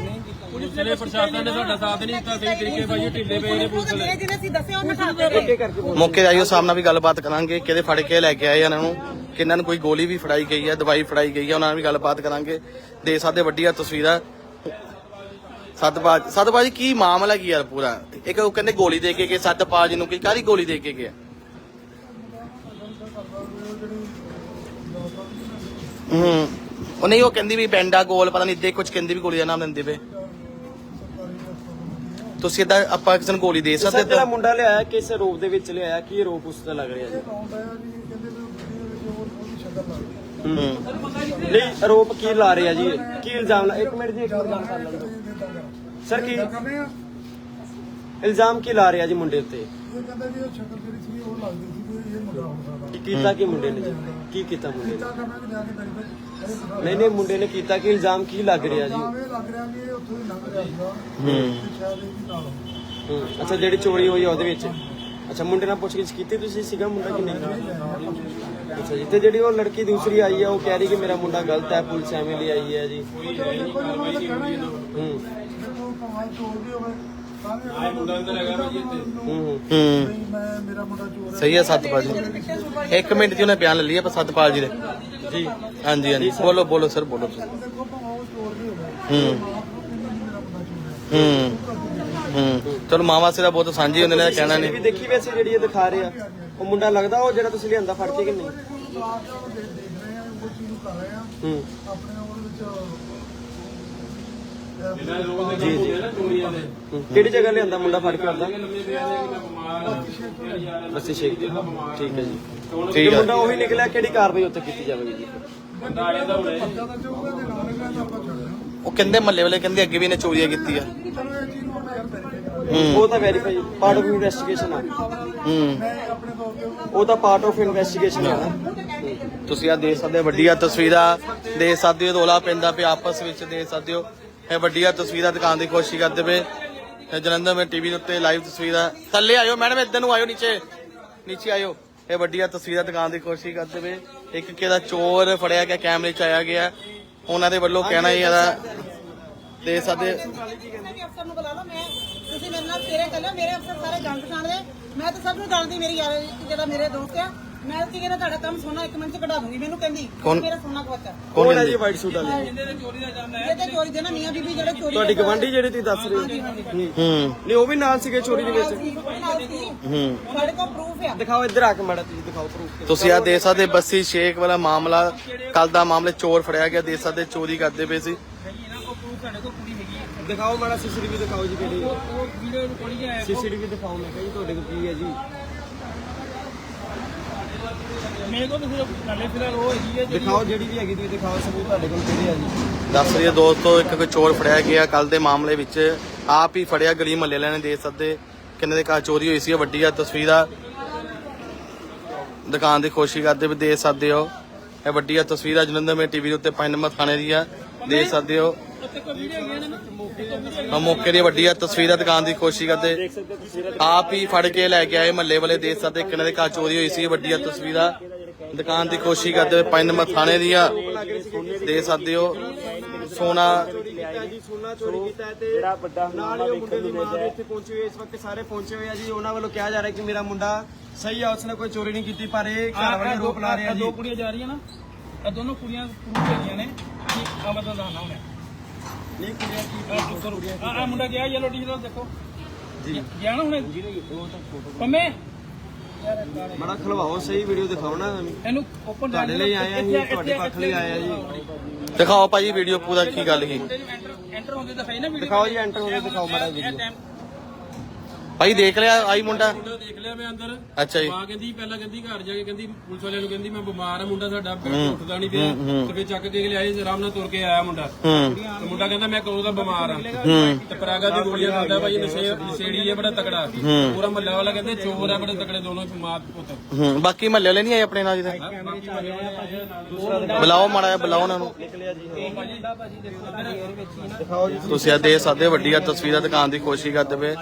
ਪੁਲਿਸ ਵਾਲੇ ਪ੍ਰਸ਼ਾਸਨ ਨੇ ਸਾਡਾ ਸਾਥ ਨਹੀਂ ਦਿੱਤਾ ਸਹੀ ਤਰੀਕੇ ਭਾਜੀ ਢਿੱਲੇ ਪਏ ਨੇ ਪੁਲਿਸ ਵਾਲੇ। ਜਿਹਨੇ ਅਸੀਂ ਦੱਸਿਆ ਉਹਨੇ ਘਰ ਅੱਗੇ ਕਰਕੇ ਬੋਲੋ। ਮੌਕੇ ਤੇ ਆਇਓ ਸਾਹਮਣੇ ਵੀ ਗੱਲਬਾਤ ਕਰਾਂਗੇ ਕਿਹਦੇ ਫੜ ਕੇ ਲੈ ਕੇ ਆਏ ਇਹਨਾਂ ਨੂੰ ਕਿੰਨਾਂ ਨੂੰ ਕੋਈ ਗੋਲੀ ਵੀ ਫੜਾਈ ਗਈ ਹੈ ਦਵਾਈ ਫੜਾਈ ਗਈ ਹੈ ਉਹਨਾਂ ਨਾਲ ਵੀ ਗੱਲਬਾਤ ਕਰਾਂਗੇ। ਦੇ ਸਾਡੇ ਵੱਡੀਆਂ ਤਸਵੀਰਾਂ। ਸਤਪਾਜ ਸਤਪਾਜ ਕੀ ਮਾਮਲਾ ਕੀ ਯਾਰ ਪੂਰਾ? ਇੱਕ ਉਹ ਕਹਿੰਦੇ ਗੋਲੀ ਦੇ ਕੇ ਗਏ ਸਤਪਾਜ ਨੂੰ ਕੀ ਕਾਹਦੀ ਗੋਲੀ ਦੇ ਕੇ ਗਿਆ ਹੂੰ। ਉਹ ਨਹੀਂ ਉਹ ਕਹਿੰਦੀ ਵੀ ਬੈਂਡਾ ਗੋਲ ਪਤਾ ਨਹੀਂ ਇੱਦੇ ਕੁਝ ਕਹਿੰਦੀ ਵੀ ਗੋਲੀ ਦਾ ਨਾਮ ਦਿੰਦੇ ਪਏ। ਤੁਸੀਂ ਇਦਾਂ ਆਪਾਂ ਕਿਸੇ ਨੂੰ ਗੋਲੀ ਦੇ ਸਰ ਸਕਦੇ ਜਿਹੜਾ ਤਾਂ। ਮੁੰਡਾ ਲਿਆਇਆ ਕਿਸ ਰੂਪ ਦੇ ਵਿੱਚ ਲਿਆਇਆ ਕੀ ਰੂਪ ਉਸ ਦਾ ਲੱਗ ਰਿਹਾ ਜੀ? ਹੂੰ। ਨਹੀਂ ਆਰੋਪ ਕੀ ਲਾ ਰਿਹਾ ਜੀ? ਕੀ ਇਲਜ਼ਾਮ ਲਾ ਇੱਕ ਮਿੰਟ ਜੀ ਇੱਕ ਮਿੰਟ ਗੱਲ ਕਰ ਲੈਣ ਦਿਓ। ਸਰ ਕੀ ਇਲਜ਼ਾਮ ਕੀ ਲਾ ਰਿਹਾ ਜੀ ਮੁੰਡੇ ਉੱਤੇ? ਇਹ ਕਹਿੰਦਾ ਵੀ ਇਹ ਸ਼ਕਲ ਜਿਹੜੀ ਸੀ ਉਹ ਲੱਗਦੀ ਸੀ ਵੀ ਇਹ ਮੁੰਡਾ ਹੋ ਸਕਦਾ ਕੀ ਕੀਤਾ ਕੀ ਮੁੰਡੇ ਨੇ ਜੀ? ਕੀ ਕੀਤਾ ਮੁੰਡੇ ਨੇ? ਤਾਂ ਨਹੀਂ ਨਹੀਂ ਮੁੰਡੇ ਨੇ ਕੀਤਾ ਕਿ ਇਲਜ਼ਾਮ ਕੀ ਲੱਗ ਰਿਹਾ ਜੀ? ਨਾਮ ਇਹ ਲੱਗ ਰਿਹਾ ਕਿ ਇਹ ਉੱਥੋਂ ਹੀ ਲੰਘ ਗਿਆ ਸੀਗਾ। ਹੂੰ। ਤੇ ਸ਼ਾਇਦ ਇਹ ਵੀ ਨਾਲ ਹੋਵੇ। ਹੂੰ, ਅੱਛਾ ਜਿਹੜੀ ਚੋਰੀ ਹੋਈ ਆ ਉਹਦੇ ਵਿੱਚ? ਅੱਛਾ ਮੁੰਡੇ ਨਾਲ ਪੁੱਛਗਿੱਛ ਕੀਤੀ ਤੁਸੀਂ ਸੀਗਾ ਮੁੰਡਾ ਕਿ ਨਹੀਂ? ਅੱਛਾ ਜੀ ਤੇ ਜਿਹੜੀ ਉਹ ਲੜਕੀ ਦੂਸਰੀ ਆਈ ਆ ਉਹ ਕਹਿ ਰਹੀ ਕਿ ਮੇਰਾ ਮੁੰਡਾ ਗਲਤ ਹੈ ਪੁਲਿਸ ਐਵੇਂ ਲਈ ਆਈ ਹੈ ਜੀ। ਦੇਖੋ ਜੀ ਉਹਨਾਂ ਦਾ ਕਹਿਣਾ ਹੀ ਆ। ਹੂੰ। ਦੇਖੋ ਭਾਵੇਂ ਚੋਰ ਵੀ ਹੋਵੇ ਤਾਂ ਵੀ ਅਗਲਾ ਮੁੰਡਾ ਅੰਦਰ ਹੈਗਾ ਭਾਜੀ ਇੱਥੇ। ਹੂੰ ਹੂੰ। ਹੂੰ। ਮੈਂ ਮੇਰਾ ਮੁੰਡਾ ਚੋਰ ਹੈ ਸਹੀ ਹੈ ਸਤਪਾਲ ਜੀ। ਇੱਕ ਮਿੰਟ ਜੀ ਉਹਨੇ ਬਿਆਨ ਲੈ ਲਿਆ ਪਰ ਸਤਪਾਲ ਜੀ ਦੇ। ਜੀ। ਹਾਂਜੀ ਹਾਂਜੀ। ਬੋਲੋ ਬੋਲੋ ਸਰ ਬੋਲੋ। ਤੁਸੀਂ। ਦੇਖੋ ਭਾਵੇਂ ਉਹ ਚੋਰ ਵੀ ਹੋਵੇ ਹੂੰ। ਮੇਰਾ ਮੁੰਡਾ ਚੋਰ ਹੈ। ਹੂੰ। ਹੂੰ। ਚਲੋ ਮਾਵਾ ਸਿਰਾ ਬਹੁਤ ਸਾਂਝੀ ਹੁੰਦੇ ਨੇ ਕਹਿਣਾ ਵੀ ਨਹੀਂ ਦੇਖੀ ਵੈਸੇ ਜਿਹੜੀ ਇਹ ਦਿਖਾ ਰਹੇ ਆ? ਉਹ ਮੁੰਡਾ ਲੱਗਦਾ ਉਹ ਜਿਹੜਾ ਤੁਸੀਂ ਲਿਆਂਦਾ ਫੜ ਕੇ ਕਿ ਨਹੀਂ? ਆ ਕੇ ਉਹ ਦੇਖ ਦੇਖ ਰਹੇ ਆ ਉਹ ਚੀਜ਼ ਨੂੰ ਕਰ ਰਹੇ ਆ। ਹੂੰ। ਆਪਣੇ ਉਹਦੇ ਵਿੱਚ ਜੀ ਜੀ ਹੂੰ, ਕਿਹੜੀ ਜਗ੍ਹਾ ਲਿਆਂਦਾ ਮੁੰਡਾ ਫੜ ਕੇ ਆਉਂਦਾ ਬਸੀ ਸ਼ੇਖ ਦੀ ਠੀਕ ਹੈ ਜੀ। ਠੀਕ ਤੇ ਹੈ ਮੁੰਡਾ ਉਹੀ ਨਿਕਲਿਆ ਕਿਹੜੀ ਕਾਰਵਾਈ ਉੱਤੇ ਕੀਤੀ ਜਾਵੇਗੀ? ਜੀ ਦਾ ਉਹ ਕਹਿੰਦੇ ਮੱਲੇ ਵਾਲੇ ਕਹਿੰਦੇ ਅੱਗੇ ਵੀ ਇਹਨੇ ਚੋਰੀਆਂ ਕੀਤੀ ਆ। ਚਲੋ ਇਹ ਚੀਜ਼ ਨੂੰ ਆਪਾਂ ਯਾਰ ਵੈਰੀਫਾਈ ਕਰਾਂਗੇ ਹੂੰ ਉਹ ਤਾਂ ਵੈਰੀਫਾਈ ਪਾਰਟ ਆਫ ਇਨਵੈਸਟੀਗੇਸ਼ਨ ਆ। ਹੂੰ। ਮੈਂ ਉਹ ਤਾਂ ਪਾਰਟ ਆਫ ਇਨਵੈਸਟੀਗੇਸ਼ਨ ਆ। ਨਾ ਤੁਸੀਂ ਆ ਦੇਖ ਸਕਦੇ ਹੋ ਵੱਡੀਆਂ ਤਸਵੀਰਾਂ। ਦੇ ਸਕਦੇ ਹੋ ਰੋਲਾ ਪੈਂਦਾ ਪਿਆ ਆਪਸ ਵਿੱਚ ਦੇ ਸਕਦੇ ਹੋ। ਇਹ ਵੱਡੀਆਂ ਤਸਵੀਰਾਂ ਦਿਖਾਉਣ ਦੀ ਕੋਸ਼ਿਸ਼ ਕਰਦੇ ਪਏ। ਇਹ ਜਲੰਧਰ ਮੈਂ ਟੀਵੀ ਦੇ ਉੱਤੇ ਲਾਈਵ ਤਸਵੀਰਾਂ ਥੱਲੇ ਆਇਓ ਮੈਡਮ ਇੱਧਰ ਨੂੰ ਆਇਓ, ਨੀਚੇ। ਨੀਚੇ ਆਇਓ। ਇਹ ਵੱਡੀਆਂ ਤਸਵੀਰਾਂ ਦਿਖਾਉਣ ਦੀ ਕੋਸ਼ਿਸ਼ ਕਰਦੇ ਪਏ। ਇੱਕ ਕਿਹਦਾ ਚੋਰ ਫੜਿਆ ਗਿਆ, ਕੈਮਰੇ 'ਚ ਆਇਆ ਗਿਆ। ਉਹਨਾਂ ਦੇ ਵੱਲੋਂ ਕਹਿਣਾ ਹੀ ਇਹਦਾ ਦੇ ਸਕਦੇ ਅਫਸਰ ਨੂੰ ਬੁਲਾ ਲਓ, ਮੈਂ ਤੁਸੀਂ ਮੇਰੇ ਨਾਲ ਤੇਰੇ ਚੱਲੋ ਮੇਰੇ ਅਫਸਰ ਸਾਰੇ ਜਾਣ ਪਛਾਣ ਮੈਂ ਤਾਂ ਸਭ ਨੂੰ ਜਾਣਦੀ ਮੇਰੀ ਯਾਰ ਜਿਹੜਾ ਮੇਰੇ ਦੋਸਤ ਆ ਮੈਂ ਕੀ ਕਹਿੰਦਾ ਤੁਹਾਡਾ ਕੰਮ ਸੋਨਾ ਇੱਕ ਮਿੰਟ ਚ ਕਢਾ ਦੂੰਗੀ ਮੈਨੂੰ ਕਹਿੰਦੀ ਕੌਣ? ਮੇਰਾ ਸੋਨਾ ਕਵਚਾ ਕੌਣ ਹੈ ਜੀ ਵਾਈਟ ਸੂਟ ਵਾਲੇ? ਇਹ ਤੇ ਚੋਰੀ ਦੇ ਨਾ ਮੀਆਂ ਬੀਬੀ ਜਿਹੜੇ ਚੋਰੀ ਤੁਹਾਡੀ ਗਵਾਂਢੀ ਜਿਹੜੇ ਤੁਸੀਂ ਦੱਸ ਰਹੇ ਹੋ। ਹੂੰ। ਹੂੰ। ਨਹੀਂ ਉਹ ਵੀ ਨਾਲ ਸੀਗੇ ਚੋਰੀ ਦੇ ਵਿੱਚ। ਹੂੰ ਸਾਡੇ ਕੋਲ ਪ੍ਰੂਫ ਆ। ਦਿਖਾਓ ਇੱਧਰ ਆ ਕੇ ਮਾੜਾ ਤੁਸੀਂ ਦਿਖਾਓ ਪ੍ਰੂਫ ਤੁਸੀਂ ਆ ਦੇਖ ਸਕਦੇ ਬੱਸੀ ਸ਼ੇਖ ਵਾਲਾ ਮਾਮਲਾ ਕੱਲ ਦਾ ਮਾਮਲੇ ਚੋਰ ਫੜਿਆ ਗਿਆ ਸਕਦੇ ਚੋਰੀ ਕਰਦੇ ਪਏ ਸੀ। ਉਹ ਪ੍ਰੂਫ ਸਾਡੇ ਕੋਲ ਕੁੜੀ ਹੈਗੀ ਹੈ ਦਿਖਾਓ ਮਾੜਾ ਸੀਸੀਟੀਵੀ ਦਿਖਾਓ ਜੀ ਕਿਹੜੀ ਉਹ ਵੀਡੀਓ ਰਿਕਾਰਡਿੰਗ ਹੈ ਸੀਸੀਟੀਵੀ ਦਿਖਾਓ ਮੈਂ ਕਿਹਾ ਜੀ ਤੁਹਾਡੇ ਕੋਲ ਕੀ ਹੈ ਜੀ? ਮੇਰੇ ਕੋਲ ਤਾਂ ਸਿਰਫ ਨਾਲੇ ਫਿਲਹਾਲ ਉਹ ਹੈਗੀ ਹੈ ਜਿਹੜੀ ਦਿਖਾਓ ਜਿਹੜੀ ਵੀ ਹੈਗੀ ਤੁਸੀਂ ਦਿਖਾਓ ਸਬੂਤ ਤੁਹਾਡੇ ਕੋਲ ਕਿਹੜੇ ਆ ਜੀ। ਦੱਸ ਰਹੀ ਹੈ ਦੋਸਤੋ ਇੱਕ ਕੋਈ ਚੋਰ ਫੜਿਆ ਗਿਆ। ਕੱਲ ਦੇ ਮਾਮਲੇ ਵਿੱਚ ਆਪ ਹੀ ਫੜਿਆ ਗਲੀ ਮਹੱਲੇ ਵਾਲਿਆਂ ਨੇ ਦੇ ਸਕਦੇ ਕਿੰਨੇ ਦੇ ਘਰ ਚੋਰੀ ਹੋਈ ਸੀ ਇਹ ਵੱਡੀ ਆ ਤਸਵੀਰਾਂ ਦੁਕਾਨ ਦੀ ਕੋਸ਼ਿਸ਼ ਕਰਦੇ ਵੀ ਦੇ ਸਕਦੇ ਹੋ। ਇਹ ਵੱਡੀ ਆ ਤਸਵੀਰਾਂ ਜਲੰਧਰ ਮੇ ਟੀਵੀ ਦੇ ਉੱਤੇ ਪੰਜ ਨੰਬਰ ਥਾਣੇ ਦੀ ਆ। ਦੇ ਸਕਦੇ ਹੋ। ਆ ਮੌਕੇ ਦੀ ਵੱਡੀ ਆ ਤਸਵੀਰਾਂ ਦੁਕਾਨ ਦੀ ਕੋਸ਼ਿਸ਼ ਕਰਦੇ। ਆਪ ਹੀ ਫੜ ਕੇ ਲੈ ਕੇ ਆਏ ਮਹੱਲੇ ਵਾਲੇ ਦੇਖ ਸਕਦੇ ਕਿੰਨੇ ਦੇ ਘਰ ਚੋਰੀ ਹੋਈ ਸੀ ਵੱਡੀਆਂ ਤਸਵੀਰਾਂ ਦੁਕਾਨ ਦੀ ਕੋਸ਼ਿਸ਼ ਕਰਦੇ ਹੋਏ ਪੰਜ ਨੰਬਰ ਥਾਣੇ ਦੀਆਂ ਦੇ ਸਕਦੇ ਹੋ ਸੋਨਾ ਕੀਤਾ ਜੀ ਸੋਨਾ ਚੋਰੀ ਕੀਤਾ ਹੈ ਤੇ ਜਿਹੜਾ ਵੱਡਾ ਨਾਲ ਹੀ ਉਹ ਮੁੰਡੇ ਦੀ ਮਾਂ ਵੀ ਇੱਥੇ ਪਹੁੰਚੀ ਹੋਈ ਹੈ। ਇਸ ਵਕਤ ਸਾਰੇ ਪਹੁੰਚੇ ਹੋਏ ਆ ਜੀ। ਉਹਨਾਂ ਵੱਲੋਂ ਕਿਹਾ ਜਾ ਰਿਹਾ ਕਿ ਮੇਰਾ ਮੁੰਡਾ ਸਹੀ ਆ ਉਸਨੇ ਕੋਈ ਚੋਰੀ ਨਹੀਂ ਕੀਤੀ ਪਰ ਇਹ ਘਰ ਵਾਲੇ ਰੋਪ ਲਾ ਰਹੇ ਆ ਜੀ। ਦੋ ਕੁੜੀਆਂ ਜਾ ਰਹੀਆਂ ਨਾ ਇਹ ਦੋਨੋਂ ਕੁੜੀਆਂ ਪ੍ਰੂਫ ਹੈਗੀਆਂ ਨੇ ਕਿ ਅਮਰ ਦਾ ਨਾਮ ਨਹੀਂ ਕੁੜੀਆਂ ਕੀ ਆ ਆ ਮੁੰਡਾ ਗਿਆ ਯੈਲੋ ਟੀ-ਸ਼ਰਟ ਦੇਖੋ। ਜੀ। ਗਿਆ ਨਾ ਹੁਣੇ? ਪੰਮੇ? ਬੜਾ ਖਲਵਾਓ ਸਹੀ ਵੀਡੀਓ ਦਿਖਾਓ ਨਾ ਇਹਨੂੰ ਓਪਨ ਤੁਹਾਡੇ ਲਈ ਆਏ ਆ ਜੀ ਤੁਹਾਡੇ ਪੱਖ ਲਈ ਆਏ ਆ ਜੀ। ਦਿਖਾਓ ਭਾਜੀ ਵੀਡੀਓ ਪੂਰਾ ਕੀ ਗੱਲ ਕੀ ਐਂਟਰ ਐਂਟਰ ਹੁੰਦੇ ਦਿਖਾਈ ਨਾ ਵੀਡੀਓ ਦਿਖਾਓ ਜੀ enter ਹੁੰਦੇ ਦਿਖਾਓ ਮਾੜਾ video। ਭਾਈ ਦੇਖ ਲਿਆ ਆਈ ਮੁੰਡਾ? ਮੁੰਡਾ ਦੇਖ ਲਿਆ ਮੈਂ ਅੰਦਰ। ਅੱਛਾ ਜੀ। ਮਾਂ ਕਹਿੰਦੀ ਪਹਿਲਾਂ ਕਹਿੰਦੀ ਘਰ ਜਾ ਕੇ ਕਹਿੰਦੀ ਪੁਲਿਸ ਵਾਲਿਆਂ ਨੂੰ ਕਹਿੰਦੀ ਮੈਂ ਬਿਮਾਰ ਆ ਮੁੰਡਾ ਸਾਡਾ ਉੱਠਦਾ ਨਹੀਂ ਪਿਆ। ਤੇ ਫਿਰ ਚੱਕ ਕੇ ਲਿਆਏ ਆਰਾਮ ਨਾਲ ਤੁਰ ਕੇ ਆਇਆ ਮੁੰਡਾ। ਤੇ ਮੁੰਡਾ ਕਹਿੰਦਾ ਮੈਂ ਕਦੋਂ ਦਾ ਬਿਮਾਰ ਆ? ਤੇ ਪਰਾਗਾ ਦੀ ਗੋਲੀਆਂ ਖਾਂਦਾ ਭਾਈ ਨਸ਼ੇ ਨਸ਼ੇੜੀ ਹੈ ਬੜਾ ਤਕੜਾ। ਪੂਰਾ ਮੱਲਾ ਵਾਲਾ ਕਹਿੰਦੇ ਚੋਰ ਆ ਬੜੇ ਤਕੜੇ ਦੋਨੋਂ ਮਾਂ ਪੁੱਤ। ਹੂੰ ਬਾਕੀ ਮਹੱਲੇ ਵਾਲੇ ਨਹੀਂ ਆਏ ਆਪਣੇ ਨਾਲ ਜਿਹਦੇ? ਬੁਲਾਓ ਮਾੜਾ ਜਿਹਾ ਬੁਲਾਓ ਉਹਨਾਂ ਨੂੰ। ਦਿਖਾਓ ਜੀ। ਤੁਸੀਂ ਆ ਦੇ ਸਕਦੇ ਹੋ ਵੱਡੀਆਂ ਤਸਵੀਰਾਂ ਦਿਖਾਉਣ ਦੀ ਕੋਸ਼ਿਸ਼ ਕਰਦੇ ਪਏ।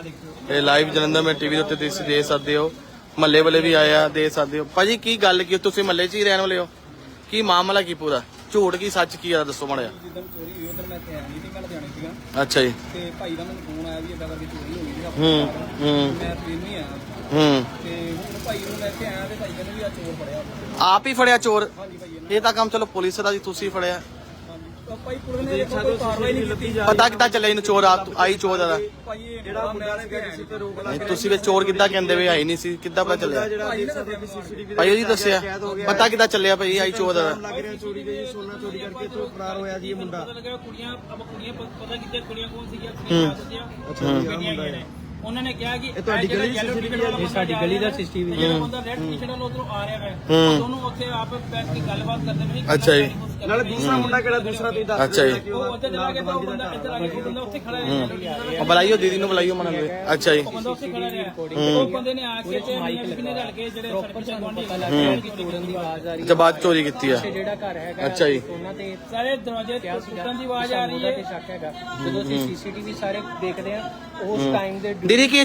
ਇਹ ਲਾਈਵ ਜਲੰਧਰ ਮੈਂ ਟੀਵੀ ਦੇ ਉੱਤੇ ਤੁਸੀਂ ਦੇ ਸਕਦੇ ਹੋ। ਮਹੱਲੇ ਵਾਲੇ ਵੀ ਆਏ ਆ ਦੇ ਸਕਦੇ ਹੋ। ਭਾਜੀ ਕੀ ਗੱਲ ਕੀ ਤੁਸੀਂ ਮਹੱਲੇ 'ਚ ਹੀ ਰਹਿਣ ਵਾਲੇ ਹੋ? ਕੀ ਮਾਮਲਾ ਕੀ ਪੂਰਾ? ਝੂਠ ਕੀ ਸੱਚ ਕੀ ਆ ਦੱਸੋ ਮਾੜਾ ਜਿਹਾ। ਜਿੱਦਣ ਚੋਰੀ ਹੋਈ ਉਧਰ ਮੈਂ ਇੱਥੇ ਆਇਆ ਨਹੀਂ ਤੇ ਮੈਂ ਲੁਧਿਆਣੇ ਸੀਗਾ। ਅੱਛਾ ਜੀ। ਤੇ ਭਾਈ ਦਾ ਮੈਨੂੰ ਫੋਨ ਆਇਆ ਵੀ ਇਦਾਂ ਕਰਕੇ ਚੋਰੀ ਹੋਈ ਹੈ ਹੂੰ ਹੂੰ। ਮੈਂ ਫਿਰ ਨਹੀਂ ਆਇਆ ਹੂੰ। ਤੇ ਹੁਣ ਭਾਈ ਨੂੰ ਲੈ ਕੇ ਆਇਆ ਤੇ ਭਾਈ ਕਹਿੰਦੇ ਵੀ ਆ ਚੋਰ ਫੜਿਆ। ਆਪ ਹੀ ਫੜਿਆ ਚੋਰ? ਇਹ ਤਾਂ ਕੰਮ ਚਲੋ ਪੁਲਿਸ ਦਾ ਜੀ ਤੁਸੀਂ ਫੜਿਆ। ਭਾਈ ਪੁਲਿਸ ਨੇ ਦੇਖੋ ਕੋਈ ਕਾਰਵਾਈ ਨਹੀਂ ਕੀਤੀ ਪਤਾ ਕਿੱਦਾਂ ਚੱਲਿਆ ਇਹਨੂੰ ਚੋਰ? ਆ ਆਈ ਚੋਰ ਦਾ ਭਾਈ ਇਹ ਜਿਹੜਾ ਮੁੰਡਾ ਸੀਗਾ ਜਿਸ ਤੇ ਰੋਕ ਲਾ ਨਹੀਂ, ਤੁਸੀਂ ਵੀ ਚੋਰ ਕਿੱਦਾਂ ਕਹਿੰਦੇ ਵੇ ਆਈ ਨਹੀਂ ਸੀ? ਕਿੱਦਾਂ ਪਤਾ ਚੱਲਿਆ? ਜਿਹੜਾ ਹੋ ਸੀਸੀਟੀਵੀ ਭਾਈ ਜੀ ਦੱਸਿਆ। ਪਤਾ ਕਿੱਦਾਂ ਚੱਲਿਆ ਭਾਈ ਆਈ ਚੋਰ ਦਾ? ਲੱਗ ਰਿਹਾ ਚੋਰੀ ਦੇ ਜੀ ਸੋਨਾ ਚੋਰੀ ਕਰਕੇ ਇੱਥੋਂ ਫਰਾਰ ਹੋਇਆ ਜੀ ਇਹ ਮੁੰਡਾ ਪਤਾ ਲੱਗਾ ਕੁੜੀਆਂ ਅਬ ਕੁੜੀਆਂ ਪ- ਪਤਾ ਕਿੱਥੇ ਕੁੜੀਆਂ ਕੌਣ ਸੀਗੀਆਂ ਕੁੜੀਆਂ ਦੱਸਿਆ ਕੁੜੀਆਂ ਹੀ। ਨੇ ਉਹਨਾਂ ਨੇ ਕਿਹਾ ਕਿ ਤੁਹਾਡੀ ਗਲੀ ਦੀ CCTV ਹੈ। ਜੀ? ਸਾਡੀ ਗਲੀ ਦਾ ਸੀਸੀਟੀਵੀ ਜਿਹੜਾ ਬੰਦਾ ਰੈੱਡ ਟੀ-ਸ਼ਰਟ ਨਾਲ ਉਧਰੋਂ ਆ ਰਿਹਾ ਹੈ ਦੋਨੋਂ ਉੱਥੇ ਆਪ ਬੈਠ ਕੇ ਗੱਲਬਾਤ ਕਰਦੇ ਨੇ ਅੱਛਾ ਜੀ। ਨਾਲੇ ਦੂਸਰਾ ਮੁੰਡਾ ਕਿਹੜਾ ਦੂਸਰਾ ਤੁਸੀਂ ਦੱਸ ਅੱਛਾ ਜੀ। ਉਹ ਉੱਥੇ ਚਲਾ ਗਿਆ ਤਾਂ ਉਹ ਬੰਦਾ ਇੱਧਰ ਆ ਗਿਆ ਉਹ ਬੰਦਾ ਉੱਥੇ ਖੜਾ ਹੈ। ਉਹ ਬੁਲਾਈਓ ਦੀਦੀ ਨੂੰ ਬੁਲਾਈਓ ਮਨਾਂ ਦੇ ਅੱਛਾ ਜੀ। ਉਹ ਬੰਦਾ ਉੱਥੇ ਖੜਾ ਰਿਹਾ। ਉਹ ਬੰਦੇ ਨੇ ਆ ਕੇ ਤੇ ਮਾਈਕ ਨੇ ਰਲ ਕੇ ਜਿਹੜੇ ਸੜਕ ਤੇ ਗਵਾਂਢੀ ਤੋੜਨ ਦੀ ਆਵਾਜ਼ ਆ ਤੇ ਬਾਅਦ ਚੋਰੀ ਕੀਤੀ ਆ। ਜਿਹੜਾ ਘਰ ਹੈਗਾ ਅੱਛਾ ਜੀ। ਉਹਨਾਂ ਤੇ ਸਾਰੇ ਦਰਵਾਜ਼ੇ ਟੁੱਟਣ ਦੀ ਆਵਾਜ਼ ਆ ਰਹੀ ਹੈ। ਜਦੋਂ ਅਸੀਂ ਸੀਸੀਟੀਵੀ ਸਾਰੇ ਦੇਖਦੇ ਆ ਉਸ ਟਾਈਮ ਦੇ ਦੀਦੀ ਕੀ